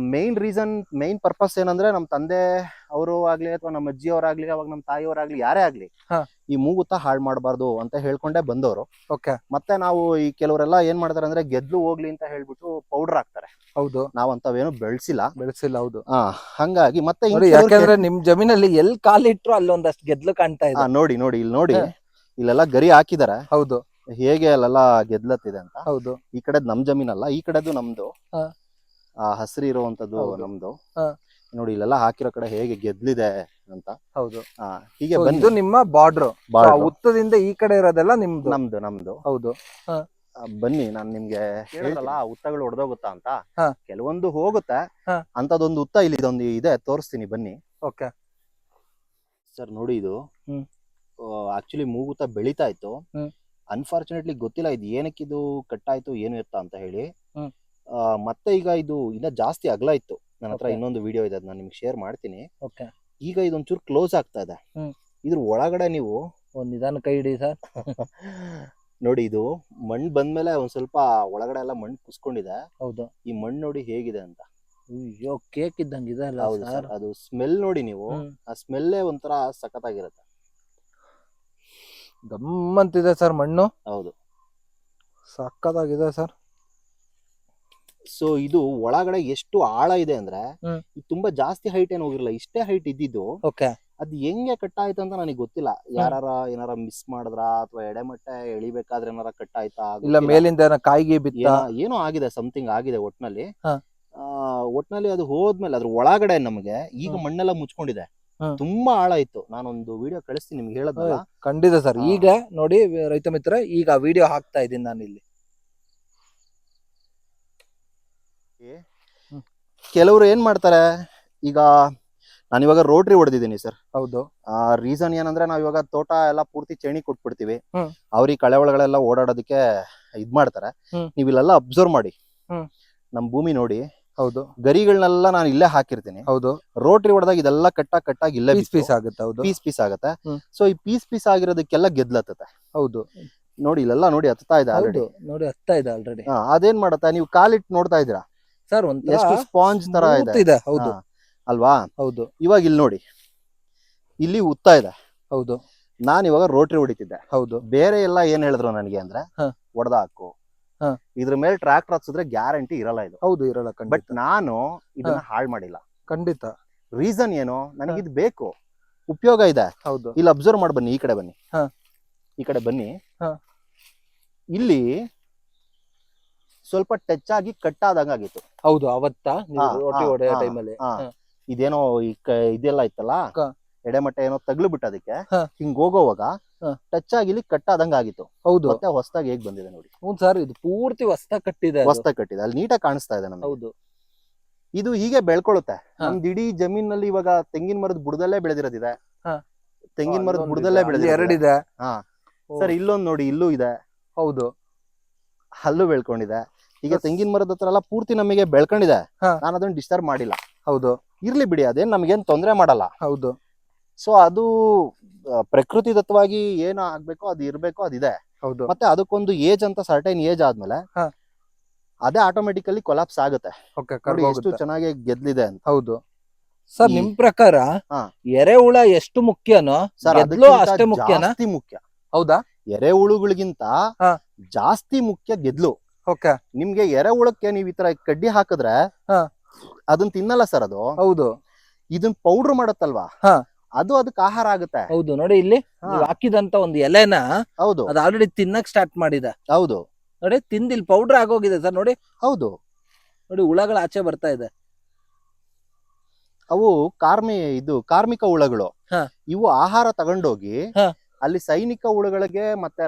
main reason main purpose ಏನಂದ್ರೆ ನಮ್ ತಂದೆ ಅವರು ಆಗ್ಲಿ ಅಥವಾ ನಮ್ಮ ಅಜ್ಜಿ ಅವರಾಗ್ಲಿ ಅವಾಗ ನಮ್ಮ ತಾಯಿಯವರಾಗ್ಲಿ ಯಾರೇ ಆಗ್ಲಿ ಹಾ. ಈ ಮೂಗುತ್ತ ಹಾಳು ಮಾಡಬಾರ್ದು ಅಂತ ಹೇಳ್ಕೊಂಡೇ ಬಂದವರು. ಓಕೆ ಮತ್ತೆ ನಾವು ಈ ಕೆಲವರೆಲ್ಲ ಏನ್ ಮಾಡ್ತಾರೆ ಅಂದ್ರೆ ಗೆದ್ಲು ಹೋಗ್ಲಿ ಅಂತ ಹೇಳ್ಬಿಟ್ಟು ಪೌಡರ್ ಹಾಕ್ತಾರೆ. ಹೌದು. ನಾವ್ ಅಂತವೇನು ಬೆಳೆಸಿಲ್ಲ. ಬೆಳೆಸಿಲ್ಲ ಹೌದು. ಹಂಗಾಗಿ ಮತ್ತೆ ಇನ್ ನೋಡಿ ಕೆಲವ್ರು ಯಾಕಂದ್ರೆ ನಿಮ್ ಜಮೀನಲ್ಲಿ ಎಲ್ ಕಾಲಿಟ್ರು ಅಲ್ಲೊಂದಷ್ಟು ಗೆದ್ಲು ಕಾಣ್ತಾ ಆ, ಇದೆ ನೋಡಿ ನೋಡಿ ಇಲ್ಲಿ ನೋಡಿ. ಹಾ. ಇಲ್ಲೆಲ್ಲ ಗರಿ ಹಾಕಿದಾರೆ. ಹೌದು. ಹೇಗೆ ಅಲ್ಲೆಲ್ಲ ಗೆದ್ಲತ್ತಿದೆ ಅಂತ. ಹೌದು. ಈ ಕಡೆ ನಮ್ ಜಮೀನಲ್ಲ ಈ ಕಡೆದು ನಮ್ದು. ಹಾ. ಆ ಹಸಿರು ಇರುವಂತದ್ದು ಹೌದು. ನಮ್ದು. ಹಾ. ನೋಡಿ ಇಲ್ಲೆಲ್ಲ ಹಾಕಿರೋ ಕಡೆ ಹೇಗೆ ಗೆದ್ಲಿದೆ. ಅಂತ. ಹೌದು. ಹೀಗೆ ಬಂದು ನಿಮ್ಮ ಬಾರ್ಡರ್. ಉತ್ತದಿಂದ ಈ ಕಡೆ ಇರೋದೆಲ್ಲ ನಿಮ್ದು. ನಮ್ದು ನಮ್ದು. ಹೌದು. ಬನ್ನಿ ನಾನ್ ನಿಮ್ಗೆ ಹೇಳಲ್ಲ ಆ ಉತ್ತಗಳು ಹೊಡೆದೋಗುತ್ತಾ ಅಂತ? ಕೆಲವೊಂದು ಹೋಗುತ್ತೆ. ಅಂತದೊಂದು ಉತ್ತ ಇಲ್ಲಿ ಇದೊಂದು ಇದೆ ತೋರಿಸ್ತೀನಿ ಬನ್ನಿ. ಓಕೆ. ಸರ್ ನೋಡಿ ಇದು. ಆಕ್ಚುಲಿ ಮೂಗುತ್ತ ಬೆಳಿತಾ ಇತ್ತು. ಅನ್ಫಾರ್ಚುನೇಟ್ಲಿ ಗೊತ್ತಿಲ್ಲ ಇದು ಏನಕ್ಕಿದು ಕಟ್ಟಾಯ್ತು ಏನು ಇರ್ತಾ ಅಂತ ಹೇಳಿ. ಮತ್ತೆ ಈಗ ಇದು ಇನ್ನ ಜಾಸ್ತಿ ಅಗಲ ಇತ್ತು. ನನ್ನ ಹತ್ರ. ಇನ್ನೊಂದು ವಿಡಿಯೋ ಇದೆ ನಾನು ನಿಮ್ಗೆ ಶೇರ್ ಮಾಡ್ತೀನಿ. ಓಕೆ. ಈಗ ಇದೊಂಚೂರು ಕ್ಲೋಸ್ ಆಗ್ತಾ ಇದೆ ಹ್ಮ್. ಇದ್ರ ಒಳಗಡೆ ನೀವು ಒಂದ್ ನಿಧಾನ ಕೈ ಹಿಡಿ ಸರ್. [laughs] ನೋಡಿ ಇದು ಮಣ್ಣು ಬಂದ್ಮೇಲೆ ಒಂದ್ ಸ್ವಲ್ಪ ಒಳಗಡೆ ಎಲ್ಲ ಮಣ್ಣು ಕುಸ್ಕೊಂಡಿದೆ. ಹೌದು. ಈ ಮಣ್ಣು ನೋಡಿ ಹೇಗಿದೆ ಅಂತ. ಅಯ್ಯೋ ಕೇಕ್ ಇದ್ದಂಗೆ ಇದಲ್ಲ ಹೌದು ಸರ್? ಸರ್ ಅದು ಸ್ಮೆಲ್ ನೋಡಿ ನೀವು. ಆ ಸ್ಮೆಲ್ಲೇ ಒಂಥರ ಸಖತ್ತಾಗಿರುತ್ತೆ. ಗಮ್ಮಂತಿದೆ ಸರ್ ಮಣ್ಣು. ಹೌದು. ಸಕ್ಕತ್ತಾಗಿದೆ ಸರ್. ಸೊ ಇದು ಒಳಗಡೆ ಎಷ್ಟು ಆಳ ಇದೆ ಅಂದ್ರೆ ಹ್ಮ್. ಇದು ತುಂಬಾ ಜಾಸ್ತಿ ಹೈಟ್ ಏನು ಹೋಗಿರಲ್ಲ ಇಷ್ಟೇ ಹೈಟ್ ಇದ್ದಿದ್ದು ಓಕೆ ಅದ್ ಹೆಂಗೆ ಕಟ್ ಆಯ್ತು ಅಂತ ನನಗೆ ಗೊತ್ತಿಲ್ಲ. ಯಾರಾರ ಏನಾರ ಮಿಸ್ ಮಾಡಿದ್ರ ಅಥವಾ ಎಡೆಮಟ್ಟೆ ಎಳಿಬೇಕಾದ್ರೆ ಏನಾರ ಕಟ್ಟಾಯ್ತಾ ಇಲ್ಲ ಮೇಲಿಂದ ಏನೋ ಕಾಯಿಗೆ ಬಿತ್ತ? ಏನೋ- ಏನೋ ಆಗಿದೆ ಸಮಥಿಂಗ್ ಆಗಿದೆ ಒಟ್ನಲ್ಲಿ. ಹಾ. ಆ, ಒಟ್ನಲ್ಲಿ ಅದು ಹೋದ್ಮೇಲೆ ಅದ್ರ ಒಳಗಡೆ ನಮಗೆ ಈಗ ಹ್ಮ್. ಮಣ್ಣೆಲ್ಲ ಮುಚ್ಕೊಂಡಿದೆ. ಹ್ಮ್. ತುಂಬಾ ಆಳ ಇತ್ತು. ನಾನೊಂದು ವಿಡಿಯೋ ಕಳಿಸ್ತೀನಿ ನಿಮ್ಗೆ ಹೇಳೋದು ಖಂಡಿತ ಸರ್. ಹಾ. ಈಗ ನೋಡಿ ರೈತ ಮಿತ್ರ ಈಗ ವಿಡಿಯೋ ಹಾಕ್ತಾ ಇದ್ದೀನಿ ನಾನು ಇಲ್ಲಿ ಹ್ಮ್. ಕೆಲವರು ಏನ್ ಮಾಡ್ತಾರೆ ಈಗ ನಾನು ಇವಾಗ ರೋಟ್ರಿ ಹೊಡೆದಿದ್ದೀನಿ ಸರ್. ಹೌದು. ಆ ರೀಸನ್ ಏನಂದ್ರೆ ನಾವ್ ಇವಾಗ ತೋಟ ಎಲ್ಲ ಪೂರ್ತಿ ಚೇಣಿ ಕೊಟ್ಬಿಡ್ತೀವಿ. ಹ್ಮ್. ಅವ್ರಿಗೆ ಕಳೆ ಒಳಗಳೆಲ್ಲ ಓಡಾಡೋದಕ್ಕೆ ಇದ್ ಮಾಡ್ತಾರೆ. ಹ್ಮ್. ನೀವ್ ಇಲ್ಲೆಲ್ಲ ಅಬ್ಸರ್ವ್ ಮಾಡಿ. ಹ್ಮ್. ನಮ್ ಭೂಮಿ ನೋಡಿ. ಹೌದು. ಗರಿಗಳನ್ನೆಲ್ಲ ನಾನು ಇಲ್ಲೇ ಹಾಕಿರ್ತೀನಿ. ಹೌದು. ರೋಟ್ರಿ ಹೊಡೆದಾಗ ಇದೆಲ್ಲ ಕಟ್ಟಾಗಿ ಕಟ್ಟಾಗಿ ಇಲ್ಲೇ ಪೀಸ್ ಪೀಸ್ ಆಗುತ್ತೆ ಹೌದು. ಪೀಸ್ ಪೀಸ್ ಆಗುತ್ತೆ. ಹ್ಮ್. ಸೊ ಈ ಪೀಸ್ ಪೀಸ್ ಆಗಿರೋದಕ್ಕೆಲ್ಲ ಗೆದ್ಲತ್ತತೆ. ಹೌದು. ನೋಡಿ ಇಲ್ಲೆಲ್ಲ ನೋಡಿ ಹತ್ತಾ ಇದೆ ಆಲ್ರೆಡಿ ಹೌದು ನೋಡಿ ಹತ್ತಾ ಇದೆ ಆಲ್ರೆಡಿ ಅದೇನ್ ಮಾಡತ್ತ? ನೀವು ಕಾಲಿಟ್ಟು ನೋಡ್ತಾ ಇದ್ದೀರಾ? ಸರ್ ಒಂಥರ ಸ್ಪಾಂಜ್ ತರ ಇದೆ. ಹೌದು. ಅಲ್ವಾ? ಹೌದು. ಇವಾಗ ಇಲ್ಲಿ ನೋಡಿ. ಇಲ್ಲಿ ಉತ್ತ ಇದೆ. ಹೌದು. ನಾನು ಇವಾಗ ರೋಟ್ರಿ ಹೊಡಿತಿದ್ದೆ. ಹೌದು. ಬೇರೆ ಎಲ್ಲ ಏನ್ ಹೇಳಿದ್ರು ನನಗೆ ಅಂದ್ರೆ. ಹೊಡೆದ ಹಾಕು ಇದ್ರ ಮೇಲೆ ಟ್ರ್ಯಾಕ್ಟರ್ ಹಚ್ಚಿದ್ರೆ ಗ್ಯಾರಂಟಿ ಇರಲ್ಲ ಇದು. ಹೌದು ಇರಲ್ಲ ಬಟ್ ನಾನು ಇದನ್ನ ಹಾಳು ಮಾಡಿಲ್ಲ. ಖಂಡಿತ. ರೀಸನ್ ಏನು? ನನಗೆ ಇದು ಬೇಕು. ಉಪಯೋಗ ಇದೆ. ಹೌದು. ಇಲ್ಲಿ ಅಬ್ಸರ್ವ್ ಮಾಡಿ ಬನ್ನಿ ಈ ಕಡೆ ಬನ್ನಿ. ಹ. ಈ ಕಡೆ ಬನ್ನಿ. ಇಲ್ಲಿ ಸ್ವಲ್ಪ ಟಚ್ ಆಗಿ ಕಟ್ ಆದಂಗ ಆಗಿತ್ತು. ಹೌದು ಅವತ್ತ ನೀವು ಹಾ, ರೋಟಿ ಹಾ, ಹೊಡೆಯೋ ಹಾ, ಟೈಮಲ್ಲಿ ಹಾ. ಇದೇನೋ ಈ ಕ- ಇದೆಲ್ಲ ಇತ್ತಲ್ಲ ಎಡೆಮಟ್ಟ ಎಡೆಮಟ್ಟೆ ಏನೋ ತಗ್ಲು ಬಿಟ್ಟ ಅದಕ್ಕೆ. ಹಿಂಗ ಹಿಂಗ್ ಹೋಗೋವಾಗ ಹ. ಟಚ್ ಆಗಿ ಇಲ್ಲಿ ಕಟ್ ಆದಂಗ ಆಗಿತ್ತು. ಹೌದು. ಮತ್ತೆ ಹೊಸದಾಗಿ ಹೇಗ್ ಬಂದಿದೆ ನೋಡಿ. ಹ್ಞೂ ಸರ್ ಇದು ಪೂರ್ತಿ ಹೊಸ್ತ ಕಟ್ಟಿದೆ ಅದು. ಹೊಸದಾಗಿ ಕಟ್ಟಿದೆ. ಅಲ್ಲಿ ನೀಟಾಗಿ ಕಾಣಿಸ್ತಾ ಇದೆ ನಮ್ಗೆ. ಹೌದು. ಇದು ಹೀಗೆ ಬೆಳ್ಕೊಳ್ಳುತ್ತೆ ಹ. ನಮ್ದು ಇಡೀ ಜಮೀನಲ್ಲಿ ಇವಾಗ ತೆಂಗಿನ ಮರದ ಬುಡದಲ್ಲೇ ಬೆಳೆದಿರೋದಿದೆ. ಹ. ತೆಂಗಿನ ಮರದ ಬುಡದಲ್ಲೇ ಬೆಳೆದಿದೆ ಅಲ್ಲಿ ಎರಡಿದೆ. ಹಾ. ಓ, ಸರ್ ಇಲ್ಲೊಂದು ನೋಡಿ ಇಲ್ಲೂ ಇದೆ. ಹೌದು. ಹಲ್ಲು ಬೆಳ್ಕೊಂಡಿದೆ. ಈಗ ತೆಂಗಿನ ಮರದ ಹತ್ರ ಎಲ್ಲ ಪೂರ್ತಿ ನಮಗೆ ಬೆಳ್ಕೊಂಡಿದೆ. ನಾನು ಅದನ್ನ ಡಿಸ್ಟರ್ಬ್ ಮಾಡಿಲ್ಲ. ಹೌದು. ಇರ್ಲಿ ಬಿಡಿ ಅದೇನ್ ನಮ್ಗೇನ್ ತೊಂದರೆ ಮಾಡಲ್ಲ. ಹೌದು. ಸೊ ಅದು ಪ್ರಕೃತಿ ದತ್ತವಾಗಿ ಏನು ಆಗ್ಬೇಕೋ ಅದು ಇರ್ಬೇಕು ಅದಿದೆ. ಹೌದು. ಮತ್ತೆ ಅದಕ್ಕೊಂದು ಏಜ್ ಅಂತ ಸರ್ಟೈನ್ ಏಜ್ ಆದ್ಮೇಲೆ. ಅದೇ ಆಟೋಮೆಟಿಕಲಿ ಕೊಲಾಪ್ಸ್ ಆಗುತ್ತೆ. ಎಷ್ಟು ಚೆನ್ನಾಗಿ ಗೆದ್ಲಿದೆ ಅಂತ. ಹೌದು. ಸರ್ ನಿಮ್ ಪ್ರಕಾರ ಎರೆ ಎರೆಹುಳ ಎಷ್ಟು ಮುಖ್ಯನೋ ಅಷ್ಟೇ ಮುಖ್ಯನಾ? ಜಾಸ್ತಿ ಮುಖ್ಯ. ಹೌದಾ? ಎರೆಹುಳುಗಳಿಗಿಂತ. ಜಾಸ್ತಿ ಮುಖ್ಯ ಗೆದ್ಲು. ಓಕೆ. ನಿಮ್ಗೆ ಎರೆಹುಳಕ್ಕೆ ನೀವ್ ಈ ತರ ಕಡ್ಡಿ ಹಾಕಿದ್ರೆ ಹಾ. ಅದನ್ನ ತಿನ್ನಲ್ಲ ಸರ್ ಅದು. ಹೌದು. ಇದನ್ ಪೌಡರ್ ಮಾಡತ್ತಲ್ವಾ? ಹಾ. ಅದು ಅದಕ್ಕೆ ಆಹಾರ ಆಗುತ್ತೆ. ಹೌದು. ನೋಡಿ ಇಲ್ಲಿ ಹಾ. ನೀವು ಹಾಕಿದಂತ ಒಂದು ಎಲೆನ ಹೌದು. ಅದು ಆಲ್ರೆಡಿ ತಿನ್ನಕ್ ಸ್ಟಾರ್ಟ್ ಮಾಡಿದೆ. ಹೌದು. ನೋಡಿ ತಿಂದಿಲ್ ಪೌಡರ್ ಆಗೋಗಿದೆ ಸರ್. ನೋಡಿ. ಹೌದು. ನೋಡಿ ಹುಳಗಳು ಆಚೆ ಬರ್ತಾ ಇದೆ. ಅವು ಕಾರ್ಮಿ ಇದು ಕಾರ್ಮಿಕ ಹುಳಗಳು. ಹಾ. ಇವು ಆಹಾರ ತಗೊಂಡೋಗಿ ಹಾ. ಅಲ್ಲಿ ಸೈನಿಕ ಹುಳುಗಳಿಗೆ ಮತ್ತೆ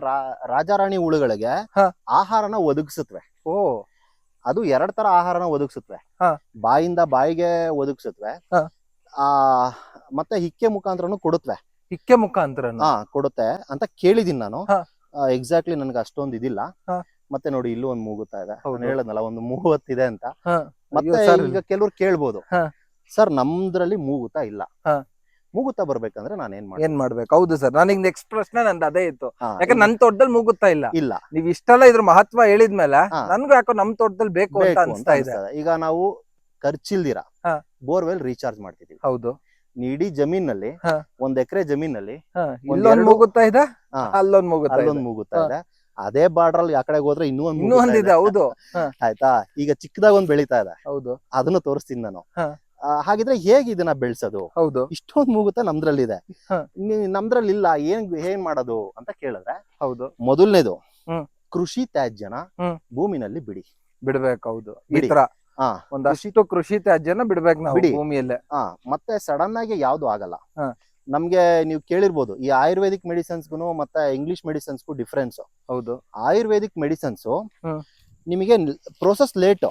ರಾಜಾರಾಣಿ ಹುಳುಗಳಿಗೆ ಆಹಾರನ ಒದಗಿಸುತ್ತವೆ ಓ. ಅದು ಎರಡ್ ತರ ಆಹಾರನ ಒದಗಿಸುತ್ತವೆ. ಬಾಯಿಂದ ಬಾಯಿಗೆ ಒದಗಿಸುತ್ತವೆ ಆ ಮತ್ತೆ ಹಿಕ್ಕೆ ಮುಖಾಂತರನು ಕೊಡುತ್ತವೆ ಹಿಕ್ಕೆ ಮುಖಾಂತರ ಹಾ ಕೊಡುತ್ತೆ ಅಂತ ಕೇಳಿದೀನಿ ನಾನು. ಎಕ್ಸಾಕ್ಟ್ಲಿ ನನ್ಗೆ ಅಷ್ಟೊಂದು ಇದಿಲ್ಲ. ಮತ್ತೆ ನೋಡಿ ಇಲ್ಲೂ ಒಂದು ಮೂಗುತ್ತಾ ಇದೆ. ಹೇಳದ್ನಲ್ಲ ಒಂದು ಮೂವತ್ತಿದೆ ಅಂತ. ಮತ್ತೆ ಈಗ ಕೆಲವ್ರು ಕೇಳ್ಬೋದು. ಸರ್ ನಮ್ದ್ರಲ್ಲಿ ಮೂಗುತ್ತಾ ಇಲ್ಲ. ಮೂಗುತ್ತಾ ಬರ್ಬೇಕಂದ್ರೆ ನಾನು ಏನ್ ಏನ್ ಮಾಡ್ಬೇಕು? ಹೌದು ಸರ್. ನನಗೆ ನೆಕ್ಸ್ಟ್ ಪ್ರಶ್ನೆ ನಂದು ಅದೇ ಇತ್ತು. ಯಾಕಂದ್ರೆ ನನ್ ತೋಟದಲ್ಲಿ ಮುಗುತ್ತಾ ಇಲ್ಲ. ಇಲ್ಲ. ನೀವ್ ಇಷ್ಟೆಲ್ಲ ಇದ್ರ ಮಹತ್ವ ಹೇಳಿದ್ಮೇಲೆ ಹಾ. ನನ್ಗೂ ಯಾಕೋ ನಮ್ ತೋಟದಲ್ಲಿ ಬೇಕು ಅಂತ ಬೇಕು ಅಂತ ಅನ್ಸ್ತಾ ಇದೆ. ಅನ್ಸ್ತದೆ. ಈಗ ನಾವು ಖರ್ಚಿಲ್ದಿರ? ಹಾ. ಬೋರ್ವೆಲ್ ರೀಚಾರ್ಜ್ ಮಾಡ್ತಿದೀವಿ. ಹೌದು. ಇಡೀ ಜಮೀನಲ್ಲಿ ಹಾ. ಒಂದ್ ಎಕರೆ ಜಮೀನಲ್ಲಿ ಹಾ, ಒಂದ್ ಇಲ್ಲೊಂದ್ ಎರಡು- ಮೂಗುತ್ತಾ ಇದೆ? ಹಾ. ಅಲ್ಲೊಂದ್ ಮೂಗುತ್ತಾ ಇದೆ. ಅಲ್ಲೊಂದ್ ಮೂಗುತ್ತಾ ಇದೆ. ಅದೇ ಬಾರ್ಡರ್ ಅಲ್ಲಿ ಆ ಕಡೆ ಹೋದ್ರೆ ಇನ್ನೂ ಒಂದ್ ಇನ್ನೂ ಒಂದಿದೆ. ಹೌದು. ಆಯ್ತಾ? ಈಗ ಚಿಕ್ಕದಾಗ ಒಂದ್ ಬೆಳೀತಾ ಇದೆ. ಹೌದು. ಅದನ್ನ ತೋರಿಸ್ತೀನಿ ನಾನು. ಹಾ. ಹಾಗಿದ್ರೆ ಹೇಗೆ ಇದನ್ನ ಬೆಳ್ಸೋದು? ಹೌದು. ಇಷ್ಟೊಂದು ಮೂಗುತ್ತ ನಮ್ದ್ರಲ್ಲಿದೆ. ನಮ್ದ್ರಲ್ಲಿ ಇಲ್ಲ ಏನ್ ಏನ್ ಮಾಡೋದು ಅಂತ ಕೇಳಿದ್ರೆ ಹೌದು. ಮೊದಲನೇದು. ಕೃಷಿ ತ್ಯಾಜ್ಯನ ಭೂಮಿನಲ್ಲಿ ಬಿಡಿ. ಬಿಡ್ಬೇಕು ಹೌದು. ಈ. ತರ. ಒಂದಷ್ಟು ಕೃಷಿ ತ್ಯಾಜ್ಯನ ಬಿಡ್ಬೇಕು ನಾವು. ಭೂಮಿಯಲ್ಲೇ. ಹಾ ಮತ್ತೆ ಸಡನ್ ಆಗಿ ಯಾವ್ದು ಆಗಲ್ಲ. ನಮ್ಗೆ ನೀವು ಕೇಳಿರ್ಬೋದು ಈ ಆಯುರ್ವೇದಿಕ್ ಮೆಡಿಸನ್ಸ್ಗೂ ಮತ್ತೆ ಇಂಗ್ಲಿಷ್ ಮೆಡಿಸನ್ಸ್ಗೂ ಡಿಫ್ರೆನ್ಸ್ ಹೌದು. ಆಯುರ್ವೇದಿಕ್ ಮೆಡಿಸನ್ಸ್. ನಿಮಗೆ ಪ್ರೋಸೆಸ್ ಲೇಟ್.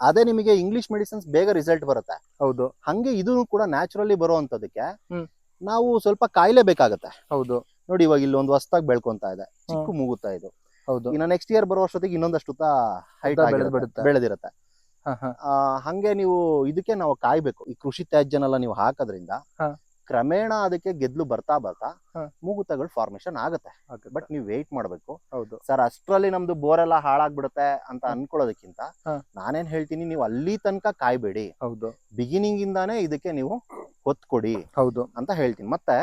ಅದೇ ನಿಮಗೆ ಇಂಗ್ಲಿಷ್ ಮೆಡಿಸಿನ್ಸ್ ಬೇಗ ರಿಸಲ್ಟ್ ಬರುತ್ತೆ. ಹೌದು. ಹಂಗೆ ಇದು ಕೂಡ ನ್ಯಾಚುರಲಿ ಬರುವಂತದಕ್ಕೆ ಹ್ಮ್. ನಾವು ಸ್ವಲ್ಪ ಕಾಯಿಲೆ ಬೇಕಾಗತ್ತೆ. ಹೌದು. ನೋಡಿ ಇವಾಗ ಇಲ್ಲಿ ಒಂದು ಹೊಸದಾಗಿ ಬೆಳ್ಕೊಂತಾ ಇದೆ. ಚಿಕ್ಕ ಮೂಗುತ್ತಾ ಇದು. ಹೌದು. ಇನ್ನ ನೆಕ್ಸ್ಟ್ ಇಯರ್ ಬರೋ ವರ್ಷದಿಗೆ ಇನ್ನೊಂದಷ್ಟು ಹೈಟ್ ಉದ್ದ. ಬೆಳೆದಿರುತ್ತೆ. ಹಾ, ಹಾ. ಆ, ಹಂಗೆ ನೀವು ಇದಕ್ಕೆ ನಾವು ಕಾಯ್ಬೇಕು. ಈ ಕೃಷಿ ತ್ಯಾಜ್ಯನೆಲ್ಲ ನೀವು ಹಾಕೋದ್ರಿಂದ ಹಾ. ಕ್ರಮೇಣ ಅದಕ್ಕೆ ಗೆದ್ಲು ಬರ್ತಾ ಬರ್ತಾ ಮೂಗುತಗಳು ಫಾರ್ಮೇಶನ್ ಆಗುತ್ತೆ. ಬಟ್ ನೀವು ವೇಟ್ ಮಾಡ್ಬೇಕು. ಹೌದು. ಸರ್ ಅಷ್ಟರಲ್ಲಿ ನಮ್ದು ಬೋರ್ ಎಲ್ಲ ಹಾಳಾಗ್ಬಿಡುತ್ತೆ ಅಂತ ಅನ್ಕೊಳ್ಳೋದಕ್ಕಿಂತ ನಾನೇನ್ ಹೇಳ್ತೀನಿ ನೀವು ಅಲ್ಲಿ ತನಕ ಕಾಯ್ಬೇಡಿ. ಹೌದು. ಬಿಗಿನಿಂಗ್ ಇಂದಾನೆ ಇದಕ್ಕೆ ನೀವು ಹೊತ್ತು ಕೊಡಿ ಹೌದು. ಅಂತ ಹೇಳ್ತೀನಿ. ಮತ್ತೆ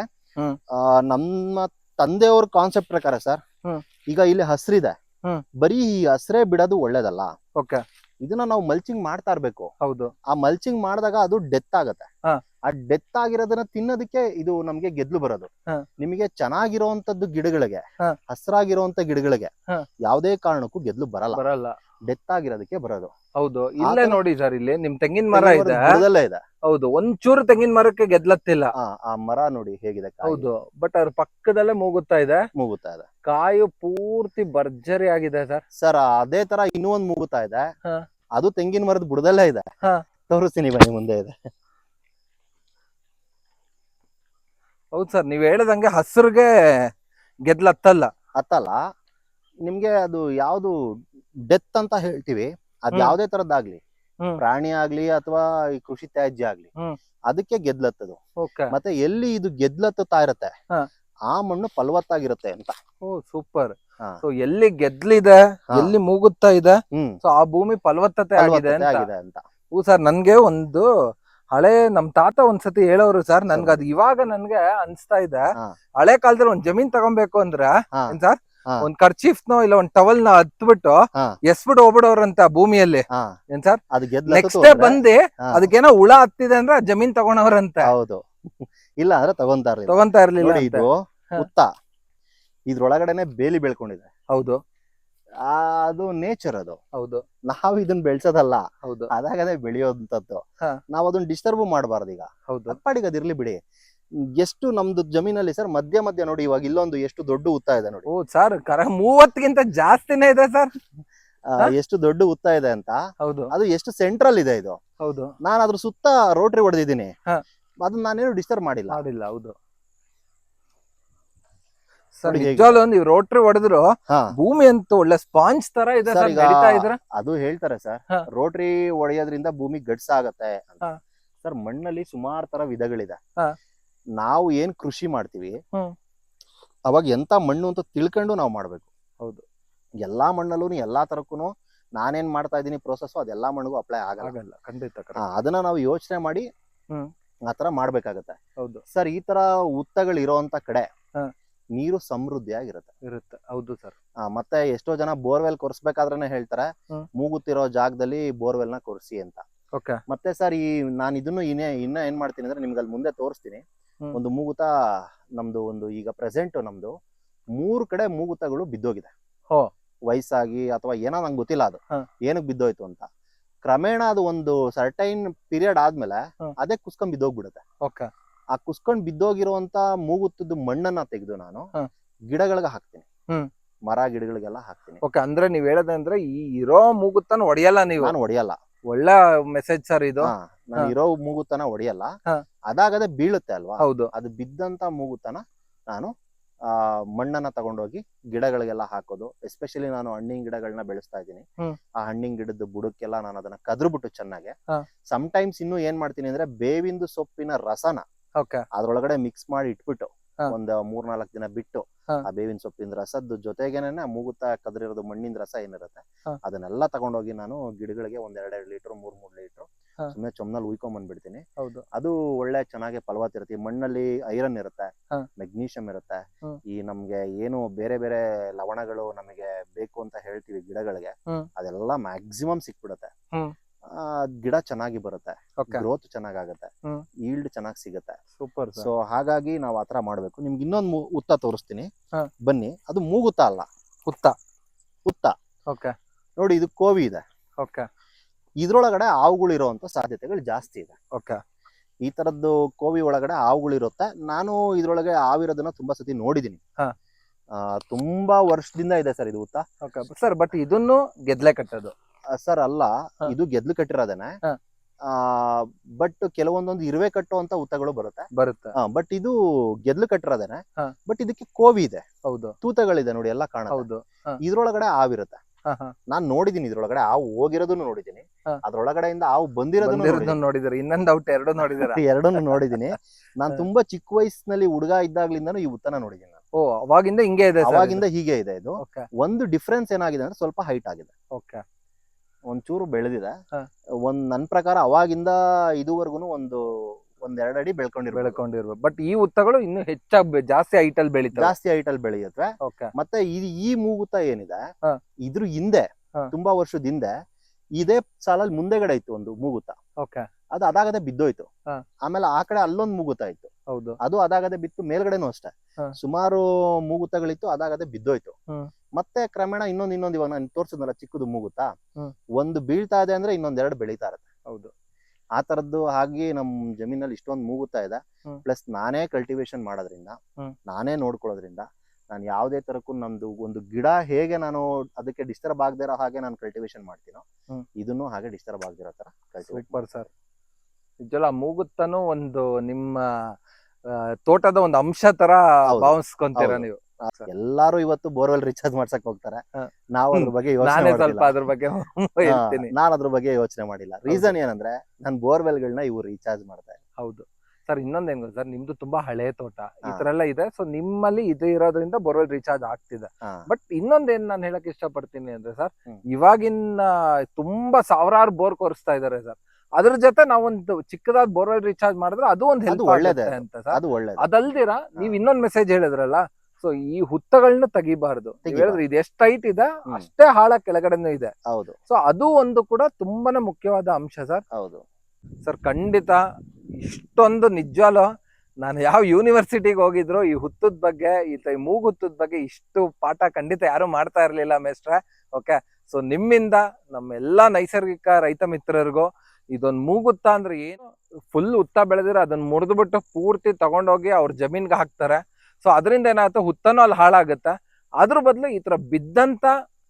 ನಮ್ಮ ತಂದೆಯವ್ರ ಕಾನ್ಸೆಪ್ಟ್ ಪ್ರಕಾರ ಸರ್ ಈಗ ಇಲ್ಲಿ ಹಸ್ರಿದೆ. ಬರೀ ಈ ಹಸ್ರೇ ಬಿಡೋದು ಒಳ್ಳೇದಲ್ಲ. ಓಕೆ. ಇದನ್ನ ನಾವು ಮಲ್ಚಿಂಗ್ ಮಾಡ್ತಾ ಇರ್ಬೇಕು. ಹೌದು. ಆ ಮಲ್ಚಿಂಗ್ ಮಾಡಿದಾಗ ಅದು ಡೆತ್ ಆಗತ್ತೆ. ಆ ಡೆತ್ ಆಗಿರೋದನ್ನ ತಿನ್ನೋದಕ್ಕೆ ಇದು ನಮ್ಗೆ ಗೆದ್ಲು ಬರೋದು. ನಿಮಗೆ ಚೆನ್ನಾಗಿರುವಂತದ್ದು ಗಿಡಗಳಿಗೆ ಹಸಿರಾಗಿರುವಂತ ಗಿಡಗಳಿಗೆ. ಯಾವುದೇ ಕಾರಣಕ್ಕೂ ಗೆದ್ಲು ಬರಲ್ಲ. ಬರಲ್ಲ. ಡೆತ್ ಆಗಿರೋದಕ್ಕೆ ಬರೋದು. ಹೌದು. ಇಲ್ಲೇ ನೋಡಿ ಸರ್ ಇಲ್ಲಿ ನಿಮ್ ತೆಂಗಿನ ಮರ ಇದೆ. ಇದೆ. ಹೌದು. ಒಂಚೂರು ತೆಂಗಿನ ಮರಕ್ಕೆ ಗೆದ್ಲತ್ತಿಲ್ಲ. ಆ, ಮರ ನೋಡಿ ಹೇಗಿದೆ ಹೌದು. ಬಟ್ ಅದ್ರ ಪಕ್ಕದಲ್ಲೇ ಮೂಗುತ್ತಾ ಇದೆ? ಮೂಗುತ್ತಾ ಇದೆ. ಕಾಯು ಪೂರ್ತಿ ಭರ್ಜರಿ ಆಗಿದೆ ಸರ್. ಸರ್ ಅದೇ ತರ ಇನ್ನೂ ಒಂದ್ ಮೂಗುತ್ತಾ ಇದೆ. ಅದು ತೆಂಗಿನ ಮರದ ಬುಡದಲ್ಲೇ ಇದೆ. ತೋರಿಸ್ತೀನಿ ಬನ್ನಿ ಮುಂದೆ ಇದೆ. ಹೌದು ಸರ್ ನೀವ್ ಹೇಳ್ದಂಗೆ ಹಸ್ರಿಗೆ ಗೆದ್ಲತ್ತಲ್ಲ ಹತ್ತಲ್ಲ ನಿಮ್ಗೆ ಅದು ಯಾವ್ದು ಡೆತ್ ಅಂತ ಹೇಳ್ತೀವಿ ಅದ್ ಹ್ಮ್. ಯಾವ್ದೇ ತರದ್ದಾಗ್ಲಿ ಹ್ಮ್. ಪ್ರಾಣಿ ಆಗ್ಲಿ ಅಥವಾ ಈ ಕೃಷಿ ತ್ಯಾಜ್ಯ ಆಗ್ಲಿ ಹ್ಮ್. ಅದಕ್ಕೆ ಗೆದ್ಲತ್ತದು ಓಕೆ ಮತ್ತೆ ಎಲ್ಲಿ ಇದು ಗೆದ್ಲತ್ತುತ್ತಾ ಇರತ್ತೆ ಹಾ. ಆ ಮಣ್ಣು ಫಲವತ್ತಾಗಿರುತ್ತೆ ಅಂತ ಓ ಸೂಪರ್ ಹಾ. ಸೊ ಎಲ್ಲಿ ಗೆದ್ಲಿದೆ ಹಾ. ಎಲ್ಲಿ ಮೂಗುತ್ತಾ ಇದೆ ಹ್ಮ್ ಸೊ ಆ ಭೂಮಿ ಫಲವತ್ತತೆ ಆಗಿದೆ ಫಲವತ್ತತೆ ಅಂತ ಆಗಿದೆ ಅಂತ ಹ್ಞೂ ಸರ್ ನನ್ಗೆ ಒಂದು ಹಳೆ ನಮ್ ತಾತ ಒಂದ್ಸತಿ ಹೇಳೋರು ಸರ್ ನನ್ಗೆ ಅದು ಇವಾಗ ನನ್ಗೆ ಅನ್ಸ್ತಾ ಇದೆ. ಹಳೆ ಕಾಲದಲ್ಲಿ ಒಂದ್ ಜಮೀನ್ ತಗೊಬೇಕು ಅಂದ್ರೆ ಏನ್ ಸರ್. ಒಂದ್ ಕರ್ಚೀಫ್ ನೋ ಇಲ್ಲ ಒಂದ್ ಟವಲ್ನ ಹತ್ಬಿಟ್ಟು. ಎಸ್ಬಿಟ್ಟು ಹೋಗ್ಬಿಡೋರಂತ ಭೂಮಿಯಲ್ಲಿ. ಏನ್ ಸರ್? ನೆಕ್ಸ್ಟ್ ಬಂದು ಅದಕ್ಕೇನೋ ಹುಳ ಹತ್ತಿದೆ ಅಂದ್ರೆ ಜಮೀನ್ ತಗೊಂಡವ್ರಂತೆ ಹೌದು. ಇಲ್ಲ ಅಂದ್ರೆ ತಗೊಂತಾರ ತಗೊಂತಾ ಇರ್ಲಿಲ್ಲ ಇದು. ಉತ್ತ. ಇದ್ರೊಳಗಡೆನೆ ಬೇಲಿ ಬೆಳ್ಕೊಂಡಿದೆ. ಹೌದು. ಅದು ನೇಚರ್ ಅದು. ಹೌದು. ನಾವ್ ಇದನ್ನ ಬೆಳ್ಸೋದಲ್ಲ. ಹೌದು. ಅದಾಗದೇ ಬೆಳೆಯೋದಂತದ್ದು ಹಾ. ನಾವ್ ಅದನ್ನ ಡಿಸ್ಟರ್ಬ್ ಮಾಡಬಾರ್ದು ಈಗ. ಹೌದು. ಅಪ್ಪಾಡಿಗೆ ಅದಿರ್ಲಿ ಬಿಡಿ. ಎಷ್ಟು ನಮ್ದು ಜಮೀನಲ್ಲಿ ಸರ್ ಮಧ್ಯ ಮಧ್ಯ ನೋಡಿ ಇವಾಗ ಇಲ್ಲೊಂದು ಎಷ್ಟು ದೊಡ್ಡ ಉತ್ತ ಇದೆ ನೋಡಿ. ಓ ಸರ್ ಕರ ಮೂವತ್ತಿಗಿಂತ ಜಾಸ್ತಿನೇ ಇದೆ ಸರ್ ಆ, ಹಾ? ಎಷ್ಟು ದೊಡ್ಡ ಉತ್ತ ಇದೆ ಅಂತ. ಹೌದು. ಅದು ಎಷ್ಟು ಸೆಂಟ್ರಲ್ ಇದೆ ಇದು. ಹೌದು. ನಾನು ಅದ್ರ ಸುತ್ತ ರೋಟ್ರಿ ಹೊಡೆದಿದ್ದೀನಿ. ಹಾ. ಅದನ್ನ ನಾನೇನು ಡಿಸ್ಟರ್ಬ್ ಮಾಡಿಲ್ಲ. ಮಾಡಿಲ್ಲ ಹೌದು. ಸರ್. ನಿಜವಾಗ್ಲೂ ನೀವು ರೋಟ್ರಿ ಹೊಡೆದ್ರು ಭೂಮಿ ಅಂತೂ ಒಳ್ಳೆ ಸ್ಪಾಂಜ್ ತರ ಇದೆ ಸರ್ ನಡೀತಾ ಇದ್ರ ಅದು ಹೇಳ್ತಾರೆ ಸರ್. ರೋಟ್ರಿ ಹೊಡೆಯೋದ್ರಿಂದ ಭೂಮಿ ಗಡ್ಸ ಆಗತ್ತೆ ಸರ್ ಮಣ್ಣಲ್ಲಿ ಸುಮಾರು ತರ ವಿಧಗಳಿದೆ. ನಾವು ಏನ್ ಕೃಷಿ ಮಾಡ್ತೀವಿ ಅವಾಗ ಎಂತ ಮಣ್ಣು ಅಂತ ತಿಳ್ಕೊಂಡು ನಾವು ಮಾಡ್ಬೇಕು ಹೌದು. ಎಲ್ಲಾ ಮಣ್ಣಲ್ಲೂ ಎಲ್ಲಾ ತರಕ್ಕೂ ನಾನೇನ್ ಮಾಡ್ತಾ ಇದೀನಿ ಪ್ರೋಸೆಸ್ ಅದೆಲ್ಲಾ ಮಣ್ಣಿಗೂ ಅಪ್ಲೈ ಆಗಲ್ಲ ಖಂಡಿತ ಅದನ್ನ ನಾವು ಯೋಚನೆ ಮಾಡಿ. ಆತರ ಮಾಡ್ಬೇಕಾಗತ್ತೆ ಹೌದು ಸರ್ ಈ ತರ ಉತ್ತಗಳು ಇರೋಂತ ಕಡೆ. ನೀರು ಸಮೃದ್ಧಿಯಾಗಿರುತ್ತೆ ಇರುತ್ತೆ. ಹೌದು ಸರ್. ಆ, ಮತ್ತೆ ಎಷ್ಟೋ ಜನ ಬೋರ್ವೆಲ್ ಕೊರ್ಸ್ಬೇಕಾದ್ರೆ ಹೇಳ್ತಾರೆ ಹ್ಮ್. ಮೂಗುತ್ತಿರೋ ಜಾಗದಲ್ಲಿ ಬೋರ್ವೆಲ್ನ ಕೊರ್ಸಿ ಅಂತ. ಓಕೆ. ಮತ್ತೆ ಸರ್ ಈ ನಾನು ಇದನ್ನು ಇನ್ನೇ ಇನ್ನ ಏನ್ ಮಾಡ್ತೀನಿ ಅಂದ್ರೆ ನಿಮ್ಗೆ ಅಲ್ಲಿ ಮುಂದೆ ತೋರಿಸ್ತೀನಿ. ಹ್ಮ್. ಒಂದು ಮೂಗುತ ನಮ್ದು ಒಂದು ಈಗ ಪ್ರೆಸೆಂಟ್ ನಮ್ದು ಮೂರು ಕಡೆ ಮೂಗುತಗಳು ಬಿದ್ದೋಗಿದೆ. ಹೋ. ವಯಸ್ಸಾಗಿ ಅಥವಾ ಏನೋ ನಂಗೆ ಗೊತ್ತಿಲ್ಲ ಅದು. ಹ. ಏನಕ್ಕೆ ಬಿದ್ದೋಯ್ತು ಅಂತ. ಕ್ರಮೇಣ ಅದು ಒಂದು ಸರ್ಟೈನ್ ಪೀರಿಯಡ್ ಆದ್ಮೇಲೆ ಹ. ಅದೇ ಕುಸ್ಕೊಂಡ್ ಬಿದ್ದೋಗ್ಬಿಡುತ್ತೆ. ಓಕೆ. ಆ ಕುಸ್ಕೊಂಡ್ ಬಿದ್ದೋಗಿರುವಂತ ಮೂಗುತ್ತದ ಮಣ್ಣನ್ನ ತೆಗೆದು ನಾನು ಹ. ಗಿಡಗಳಿಗೆ ಹಾಕ್ತೀನಿ ಹ್ಮ್. ಮರ ಗಿಡಗಳಿಗೆಲ್ಲ ಹಾಕ್ತೀನಿ ಓಕೆ ಅಂದ್ರೆ ನೀವ್ ಹೇಳದಂದ್ರೆ ಈ ಇರೋ ಮೂಗುತ್ತನ ಒಡೆಯಲ್ಲ ನೀವು ನಾನು ಒಡೆಯಲ್ಲ ಒಳ್ಳೆ ಮೆಸೇಜ್ ಸರ್ ಇದು ಹಾ, ನಾನು ಹ. ಇರೋ ಮೂಗುತನ ಒಡೆಯಲ್ಲ ಹ. ಅದಾಗದೆ ಬೀಳುತ್ತೆ ಅಲ್ವಾ ಹೌದು ಅದು ಬಿದ್ದಂತ ಮೂಗುತನ ನಾನು ಆ ಮಣ್ಣನ್ನ ತಗೊಂಡೋಗಿ ಗಿಡಗಳಿಗೆಲ್ಲ ಹಾಕೋದು ಎಸ್ಪೆಷಲಿ ನಾನು ಹಣ್ಣಿನ ಗಿಡಗಳನ್ನ ಬೆಳೆಸ್ತಾ ಇದ್ದೀನಿ ಹ್ಮ್. ಆ ಹಣ್ಣಿನ ಗಿಡದ ಬುಡಕ್ಕೆಲ್ಲ ನಾನು ಅದನ್ನ ಕದ್ರುಬಿಟ್ಟು ಚೆನ್ನಾಗೆ ಹಾ. ಟೈಮ್ಸ್ ಇನ್ನು ಏನ್ ಮಾಡ್ತೀನಿ ಅಂದ್ರೆ ಬೇವಿಂದು ಸೊಪ್ಪಿನ ರಸನ ಓಕೆ ಅದ್ರೊಳಗಡೆ ಮಿಕ್ಸ್ ಮಾಡಿ ಇಟ್ಬಿಟ್ಟು ಒಂದ್ ಮೂರ್ ನಾಲ್ಕ್ ದಿನ ಬಿಟ್ಟು ಆ ಬೇವಿನ ಸೊಪ್ಪಿನ ರಸದ್ದು ಜೊತೆಗೇನೆ ಮೂಗುತ್ತಾ ಕದ್ರಿರೋದು ಮಣ್ಣಿನ ರಸ ಏನಿರುತ್ತೆ. ಅದನ್ನೆಲ್ಲ ತಗೊಂಡೋಗಿ ನಾನು ಗಿಡಗಳಿಗೆ ಒಂದ್ ಎರಡೆರಡು ಲೀಟರ್ ಮೂರ್ ಮೂರ್ ಲೀಟರ್. ಸುಮ್ಮನೆ ಚೊಮ್ನಲ್ಲಿ ಉಯ್ಕೊಂಡ್ ಬಂದ್ಬಿಡ್ತೀನಿ ಹೌದು ಅದು ಒಳ್ಳೆ ಚೆನ್ನಾಗಿ ಫಲವತ್ತಿರುತ್ತೆ ಮಣ್ಣಲ್ಲಿ ಐರನ್ ಇರುತ್ತೆ. ಮೆಗ್ನೀಷಿಯಂ ಇರುತ್ತೆ ಈ ನಮ್ಗೆ ಏನು ಬೇರೆ ಬೇರೆ ಲವಣಗಳು ನಮಗೆ ಬೇಕು ಅಂತ ಹೇಳ್ತೀವಿ ಗಿಡಗಳಿಗೆ. ಅದೆಲ್ಲ ಮ್ಯಾಕ್ಸಿಮಮ್ ಸಿಕ್ಬಿಡುತ್ತೆ. ಆ, ಗಿಡ ಚೆನ್ನಾಗಿ ಬರುತ್ತೆ. ಓಕೆ ಗ್ರೋತ್ ಚೆನ್ನಾಗಾಗುತ್ತೆ. ಹ್ಮ್. ಈಲ್ಡ್ ಚೆನ್ನಾಗಿ ಸಿಗುತ್ತೆ. ಸೂಪರ್ ಸೊ ಹಾಗಾಗಿ ನಾವು ಆತರ ಮಾಡ್ಬೇಕು. ನಿಮ್ಗೆ ಇನ್ನೊಂದು ಉತ್ತ ತೋರಿಸ್ತೀನಿ. ಹಾ. ಬನ್ನಿ. ಅದು ಮೂಗುತ್ತ ಅಲ್ಲ? ಉತ್ತ ಉತ್ತ ಓಕೆ ನೋಡಿ ಇದು ಕೋವಿ ಇದೆ. ಓಕೆ ಇದ್ರೊಳಗಡೆ ಇರುವಂತ ಸಾಧ್ಯತೆಗಳು ಜಾಸ್ತಿ ಇದೆ. ಓಕೆ ಈ ತರದ್ದು ಕೋವಿ ಒಳಗಡೆ ಹಾವುಗಳಿರುತ್ತೆ ನಾನು ಇದ್ರೊಳಗೆ ಹಾವಿರೋದನ್ನ ತುಂಬಾ ಸತಿ ನೋಡಿದೀನಿ. ಹಾ. ಆ, ತುಂಬಾ ವರ್ಷದಿಂದ ಇದೆ ಸರ್ ಇದು ಉತ್ತ ಓಕೆ ಸರ್ ಬಟ್ ಇದನ್ನು ಗೆದ್ಲೆ ಕಟ್ಟೋದು. ಸರ್ ಅಲ್ಲ ಇದು ಗೆದ್ಲು ಕಟ್ಟಿರೋದೇನೆ. ಆ ಬಟ್ ಕೆಲವೊಂದೊಂದು ಇರುವೆ ಕಟ್ಟುವಂತ ಉತ್ತಗಳು ಬರುತ್ತೆ. ಬರುತ್ತೆ. ಬಟ್ ಇದು ಗೆದ್ಲು ಕಟ್ಟಿರೋದೇನೆ. ಬಟ್ ಇದಕ್ಕೆ ಕೋವಿ ಇದೆ. ಹೌದು. ತೂತಗಳಿದೆ ನೋಡಿ ಎಲ್ಲ ಕಾಣ ಹೌದು. ಇದ್ರೊಳಗಡೆ ಆವಿರುತ್ತೆ. ನಾನ್ ನೋಡಿದೀನಿ ಇದ್ರೊಳಗಡೆ ಹಾವು ಹೋಗಿರೋದನ್ನು ನೋಡಿದೀನಿ. ಅದ್ರೊಳಗಡೆ ಅದ್ರೊಳಗಡೆಯಿಂದ ಹಾವು ಬಂದಿರೋದನ್ನು ನೋಡಿದಿರ? ಇನ್ನೊಂದು ಔಟ್ ಎರಡು ನೋಡಿದಿರ? ಎರಡನ್ನು ನೋಡಿದೀನಿ. [laughs] ನಾನ್ ತುಂಬಾ ಚಿಕ್ಕ ವಯಸ್ಸಿನಲ್ಲಿ ಹುಡುಗ ಇದ್ದಾಗ್ಲಿಂದನೂ ಈ ಉತ್ತನ ನೋಡಿದೀನಿ ನಾನು. ಓ ಅವಾಗಿಂದ ಹಿಂಗೆ ಇದೆ ಅವಾಗಿಂದ ಹೀಗೆ ಇದೆ ಇದು. ಒಂದು ಡಿಫ್ರೆನ್ಸ್ ಏನಾಗಿದೆ ಅಂದ್ರೆ ಸ್ವಲ್ಪ ಹೈಟ್ ಆಗಿದೆ. ಓಕೆ. ಒಂಚೂರು ಬೆಳೆದಿದೆ. ಹಾ. ಒಂದ್ ನನ್ ಪ್ರಕಾರ ಅವಾಗಿಂದ ಇದುವರೆಗೂ ಒಂದು ಒಂದ್ ಎರಡ್ ಅಡಿ ಬೆಳ್ಕೊಂಡಿರ್ ಬೆಳ್ಕೊಂಡಿರ್ಬೇಕು ಬಟ್ ಈ ಉತ್ತಗಳು ಇನ್ನು ಹೆಚ್ಚಾಗಿ ಜಾಸ್ತಿ ಹೈಟ್ ಅಲ್ಲಿ ಬೆಳಿತಾವೆ. ಜಾಸ್ತಿ ಹೈಟ್ ಅಲ್ಲಿ ಬೆಳೆಯುತ್ತವೆ ಓಕೆ ಮತ್ತೆ ಈ ಈ ಮೂಗುತ ಏನಿದೆ ಹಾ. ಇದ್ರ ಹಿಂದೆ ಹಾ. ತುಂಬಾ ವರ್ಷದ ಹಿಂದೆ ಇದೇ ಸಾಲಲ್ಲಿ ಮುಂದೆಗಡೆ ಇತ್ತು ಒಂದು ಮೂಗುತ. ಓಕೆ ಅದು ಅದಾಗದೆ ಬಿದ್ದೋಯ್ತು. ಹಾ. ಆಮೇಲೆ ಆ ಕಡೆ ಅಲ್ಲೊಂದು ಮೂಗುತ ಇತ್ತು. ಹೌದು ಅದು ಅದಾಗದೆ ಬಿತ್ತು ಮೇಲ್ಗಡೆನೂ ಅಷ್ಟೇ ಹಾ. ಸುಮಾರು ಮೂಗುತಗಳಿತ್ತು ಅದಾಗದೆ ಬಿದ್ದೋಯ್ತು ಹ್ಮ್. ಮತ್ತೆ ಕ್ರಮೇಣ ಇನ್ನೊಂದ್ ಇನ್ನೊಂದ್ ಇವಾಗ ನಾನು ತೋರ್ಸಿದ್ನಲ್ಲ ಚಿಕ್ಕದು ಮೂಗುತ ಹ್ಮ್. ಒಂದು ಬೀಳ್ತಾ ಇದೆ ಅಂದ್ರೆ ಇನ್ನೊಂದ್ ಎರಡು ಬೆಳೀತಾ ಇರತ್ತೆ ಹೌದು ಆ ತರದ್ದು ಹಾಗೆ ನಮ್ ಜಮೀನಲ್ಲಿ ಇಷ್ಟೊಂದು ಮೂಗುತ್ತಾ ಇದೆ ಹ್ಮ್. ಪ್ಲಸ್ ನಾನೇ ಕಲ್ಟಿವೇಶನ್ ಮಾಡೋದ್ರಿಂದ ಹ್ಮ್. ನಾನೇ ನೋಡ್ಕೊಳ್ಳೋದ್ರಿಂದ ನಾನು ಯಾವುದೇ ತರಕ್ಕೂ ನಮ್ದು ಒಂದು ಗಿಡ ಹೇಗೆ ನಾನು ಅದಕ್ಕೆ ಡಿಸ್ಟರ್ಬ್ ಆಗದೆ ಇರೋ ಹಾಗೆ ನಾನು ಕಲ್ಟಿವೇಶನ್ ಮಾಡ್ತೀನೋ ಹ್ಮ್. ಇದನ್ನು ಹಾಗೆ ಡಿಸ್ಟರ್ಬ್ ಆಗದಿರೋ ತರ ಕಲ್ಟಿವೇಟ್ ಸೂಪರ್ ಸರ್ ನಿಜಲ್ಲ ಮೂಗುತ್ತನೂ ಒಂದು ನಿಮ್ಮ ತೋಟದ ಒಂದು ಅಂಶ ತರ. ಭಾವಿಸ್ಕೊಂತೀರ ನೀವು? ಎಲ್ಲಾರು ಇವತ್ತು ಬೋರ್ವೆಲ್ ರಿಚಾರ್ಜ್ ಮಾಡ್ಸಕ್ ಹೋಗ್ತಾರೆ. ನಾವು ಅದ್ರ ಬಗ್ಗೆ ಯೋಚನೆ ನಾನೇ ಸ್ವಲ್ಪ ಅದ್ರ ಬಗ್ಗೆ ನಾನು ಅದ್ರ ಬಗ್ಗೆ ಯೋಚನೆ ಮಾಡಿಲ್ಲ. ರೀಸನ್ ಏನಂದ್ರೆ ನಾನು ಬೋರ್ವೆಲ್ ಗಳನ್ನ ಇವು ರೀಚಾರ್ಜ್ ಮಾಡ್ತಾರೆ ಹೌದು. ಸರ್ ಇನ್ನೊಂದೇನು ಗೊತ್ತಾ? ಸರ್ ನಿಮ್ದು ತುಂಬಾ ಹಳೆ ತೋಟ. ಈ. ತರ ಎಲ್ಲ ಇದೆ. ಸೊ ನಿಮ್ಮಲ್ಲಿ ಇದು ಇರೋದ್ರಿಂದ ಬೋರ್ವೆಲ್ ರೀಚಾರ್ಜ್ ಆಗ್ತಿದೆ. ಬಟ್ ಇನ್ನೊಂದೇನ್ ನಾನು ಹೇಳಕ್ ಇಷ್ಟಪಡ್ತೀನಿ ಅಂದ್ರೆ ಸರ್. ಇವಾಗಿನ ತುಂಬಾ ಸಾವಿರಾರು ಬೋರ್ ಕೊರಿಸ್ತಾ ಇದಾರೆ ಸರ್. ಅದ್ರ ಜೊತೆ ನಾವೊಂದು ಚಿಕ್ಕದಾದ ಬೋರ್ವೆಲ್ ರೀಚಾರ್ಜ್ ಮಾಡಿದ್ರೆ ಅದು ಒಂದು ಹೆಲ್ತ್ ಒಳ್ಳೇದೇ. ಅದು. ಅಂತ ಸರ್. ಅದು ಒಳ್ಳೇದು. ಅದಲ್ದಿರ ನೀವ್ ಇನ್ನೊಂದ್ ಮೆಸೇಜ್ ಹೇಳಿದ್ರಲ್ಲ ಸೊ ಈ ಹುತ್ತಗಳನ್ನ ತೆಗಿಬಾರ್ದು. ನೀವ್ ಹೇಳಿದ್ರೆ ಇದು ಎಷ್ಟು ಟೈಟ್ ಇದೆ ಅಷ್ಟೇ ಹಾಳ ಕೆಳಗಡೆನೂ ಇದೆ. ಹೌದು. ಸೊ ಅದು ಒಂದು ಕೂಡ ತುಂಬಾನೇ ಮುಖ್ಯವಾದ ಅಂಶ ಸರ್. ಹೌದು. ಸರ್ ಖಂಡಿತ ಇಷ್ಟೊಂದು ನಿಜವಾಲು ನಾನು ಯಾವ ಯೂನಿವರ್ಸಿಟಿಗೆ ಹೋಗಿದ್ರು ಈ ಹುತ್ತದ ಬಗ್ಗೆ ಈ ತ- ಈ ಮೂಗು ಹುತ್ತದ ಬಗ್ಗೆ ಇಷ್ಟು ಪಾಠ ಖಂಡಿತ ಯಾರು ಮಾಡ್ತಾ ಇರ್ಲಿಲ್ಲ ಮೇಸ್ಟ್ರೆ ಓಕೆ ಸೊ ನಿಮ್ಮಿಂದ ನಮ್ಮೆಲ್ಲಾ ನೈಸರ್ಗಿಕ ರೈತ ಮಿತ್ರರಿಗೂ ಇದೊಂದು ಮೂಗುತ್ತ ಅಂದ್ರೆ ಏನು ಫುಲ್ ಹುತ್ತ ಬೆಳೆದಿರೋ ಅದನ್ನ ಮುರಿದ್ಬಿಟ್ಟು ಪೂರ್ತಿ ತಗೊಂಡೋಗಿ ಅವ್ರ ಜಮೀನ್ಗೆ ಹಾಕ್ತಾರೆ. ಸೊ ಅದರಿಂದ ಏನಾಗುತ್ತೆ? ಹುತ್ತನೂ ಅಲ್ಲಿ ಹಾಳಾಗುತ್ತೆ. ಅದ್ರ ಬದಲು ಈ ತರ ಬಿದ್ದಂತ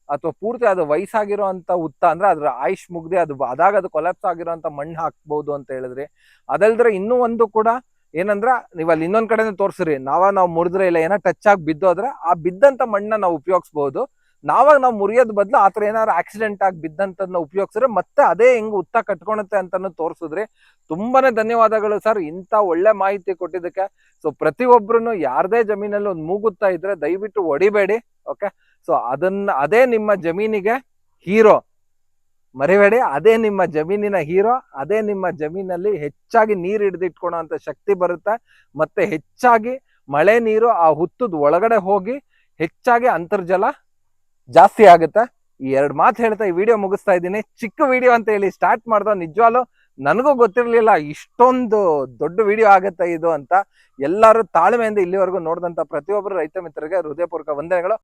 ಅಥವಾ ಪೂರ್ತಿ ಅದು ವಯಸ್ಸಾಗಿರೋ ಅಂತ ಹುತ್ತ ಅಂದ್ರೆ ಅದ್ರ ಆಯುಷ್ ಮುಗ್ದಿ ಅದು ಅದಾಗ ಅದು ಕೊಲಾಪ್ಸ್ ಆಗಿರೋಂತ ಮಣ್ಣು ಹಾಕ್ಬಹುದು ಅಂತ ಹೇಳಿದ್ರಿ, ಅದಲ್ದ್ರೆ ಇನ್ನೂ ಒಂದು ಕೂಡ ಏನಂದ್ರ ನೀವ್ ಅಲ್ಲಿ ಇನ್ನೊಂದ್ ಕಡೆನೇ ತೋರ್ಸ್ರಿ. ನಾವ ನಾವು ಮುರಿದ್ರೆ ಇಲ್ಲ, ಏನೋ ಟಚ್ ಆಗಿ ಬಿದ್ದೋದ್ರೆ ಆ ಬಿದ್ದಂತ ಮಣ್ಣನ್ನ ನಾವು ಉಪಯೋಗಿಸಬಹುದು ನಾವಾಗ ನಾವು ಮುರಿಯೋದ್ ಬದಲು ಆತರ ಏನಾದ್ರು ಆಕ್ಸಿಡೆಂಟ್ ಆಗಿ ಬಿದ್ದಂತದ್ನ ಉಪಯೋಗಿಸಿದ್ರೆ ಮತ್ತೆ ಅದೇ ಹೆಂಗ್ ಉತ್ತ ಕಟ್ಕೊಳುತ್ತೆ ಅಂತಾನು ತೋರಿಸಿದ್ರಿ ತುಂಬಾನೇ ಧನ್ಯವಾದಗಳು ಸರ್. ಇಂತ ಒಳ್ಳೆ ಮಾಹಿತಿ ಕೊಟ್ಟಿದ್ದಕ್ಕೆ. ಸೊ ಪ್ರತಿಯೊಬ್ರು ಯಾರದೇ ಜಮೀನಲ್ಲಿ ಒಂದು ಮೂಗುತ್ತಾ ಇದ್ರೆ ದಯವಿಟ್ಟು ಹೊಡಿಬೇಡಿ ಓಕೆ ಸೊ ಅದನ್ನ, ಅದೇ ನಿಮ್ಮ ಜಮೀನಿಗೆ ಹೀರೋ ಮರಿಬೇಡಿ, ಅದೇ ನಿಮ್ಮ ಜಮೀನಿನ ಹೀರೋ ಅದೇ ನಿಮ್ಮ ಜಮೀನಲ್ಲಿ ಹೆಚ್ಚಾಗಿ ನೀರು ಹಿಡಿದಿಟ್ಕೊಳೋ ಅಂತ ಶಕ್ತಿ ಬರುತ್ತೆ. ಮತ್ತೆ ಹೆಚ್ಚಾಗಿ ಮಳೆ ನೀರು ಆ ಹುತ್ತದ ಒಳಗಡೆ ಹೋಗಿ ಹೆಚ್ಚಾಗಿ ಅಂತರ್ಜಲ ಜಾಸ್ತಿ ಆಗುತ್ತೆ. ಈ ಎರಡು ಮಾತು ಹೇಳ್ತಾ ಈ ವಿಡಿಯೋ ಮುಗಿಸ್ತಾ ಇದ್ದೀನಿ. ಚಿಕ್ಕ ವಿಡಿಯೋ ಅಂತ ಹೇಳಿ ಸ್ಟಾರ್ಟ್ ಮಾಡ್ದ ನಿಜವಾಲು ನನಗೂ ಗೊತ್ತಿರಲಿಲ್ಲ ಇಷ್ಟೊಂದು ದೊಡ್ಡ ವಿಡಿಯೋ ಆಗುತ್ತೆ ಇದು ಅಂತ. ಎಲ್ಲರೂ ತಾಳ್ಮೆಯಿಂದ ಇಲ್ಲಿವರೆಗೂ ನೋಡಿದಂತ ಪ್ರತಿಯೊಬ್ಬರು ರೈತ ಮಿತ್ರರಿಗೆ ಹೃದಯಪೂರ್ವಕ ವಂದನೆಗಳು.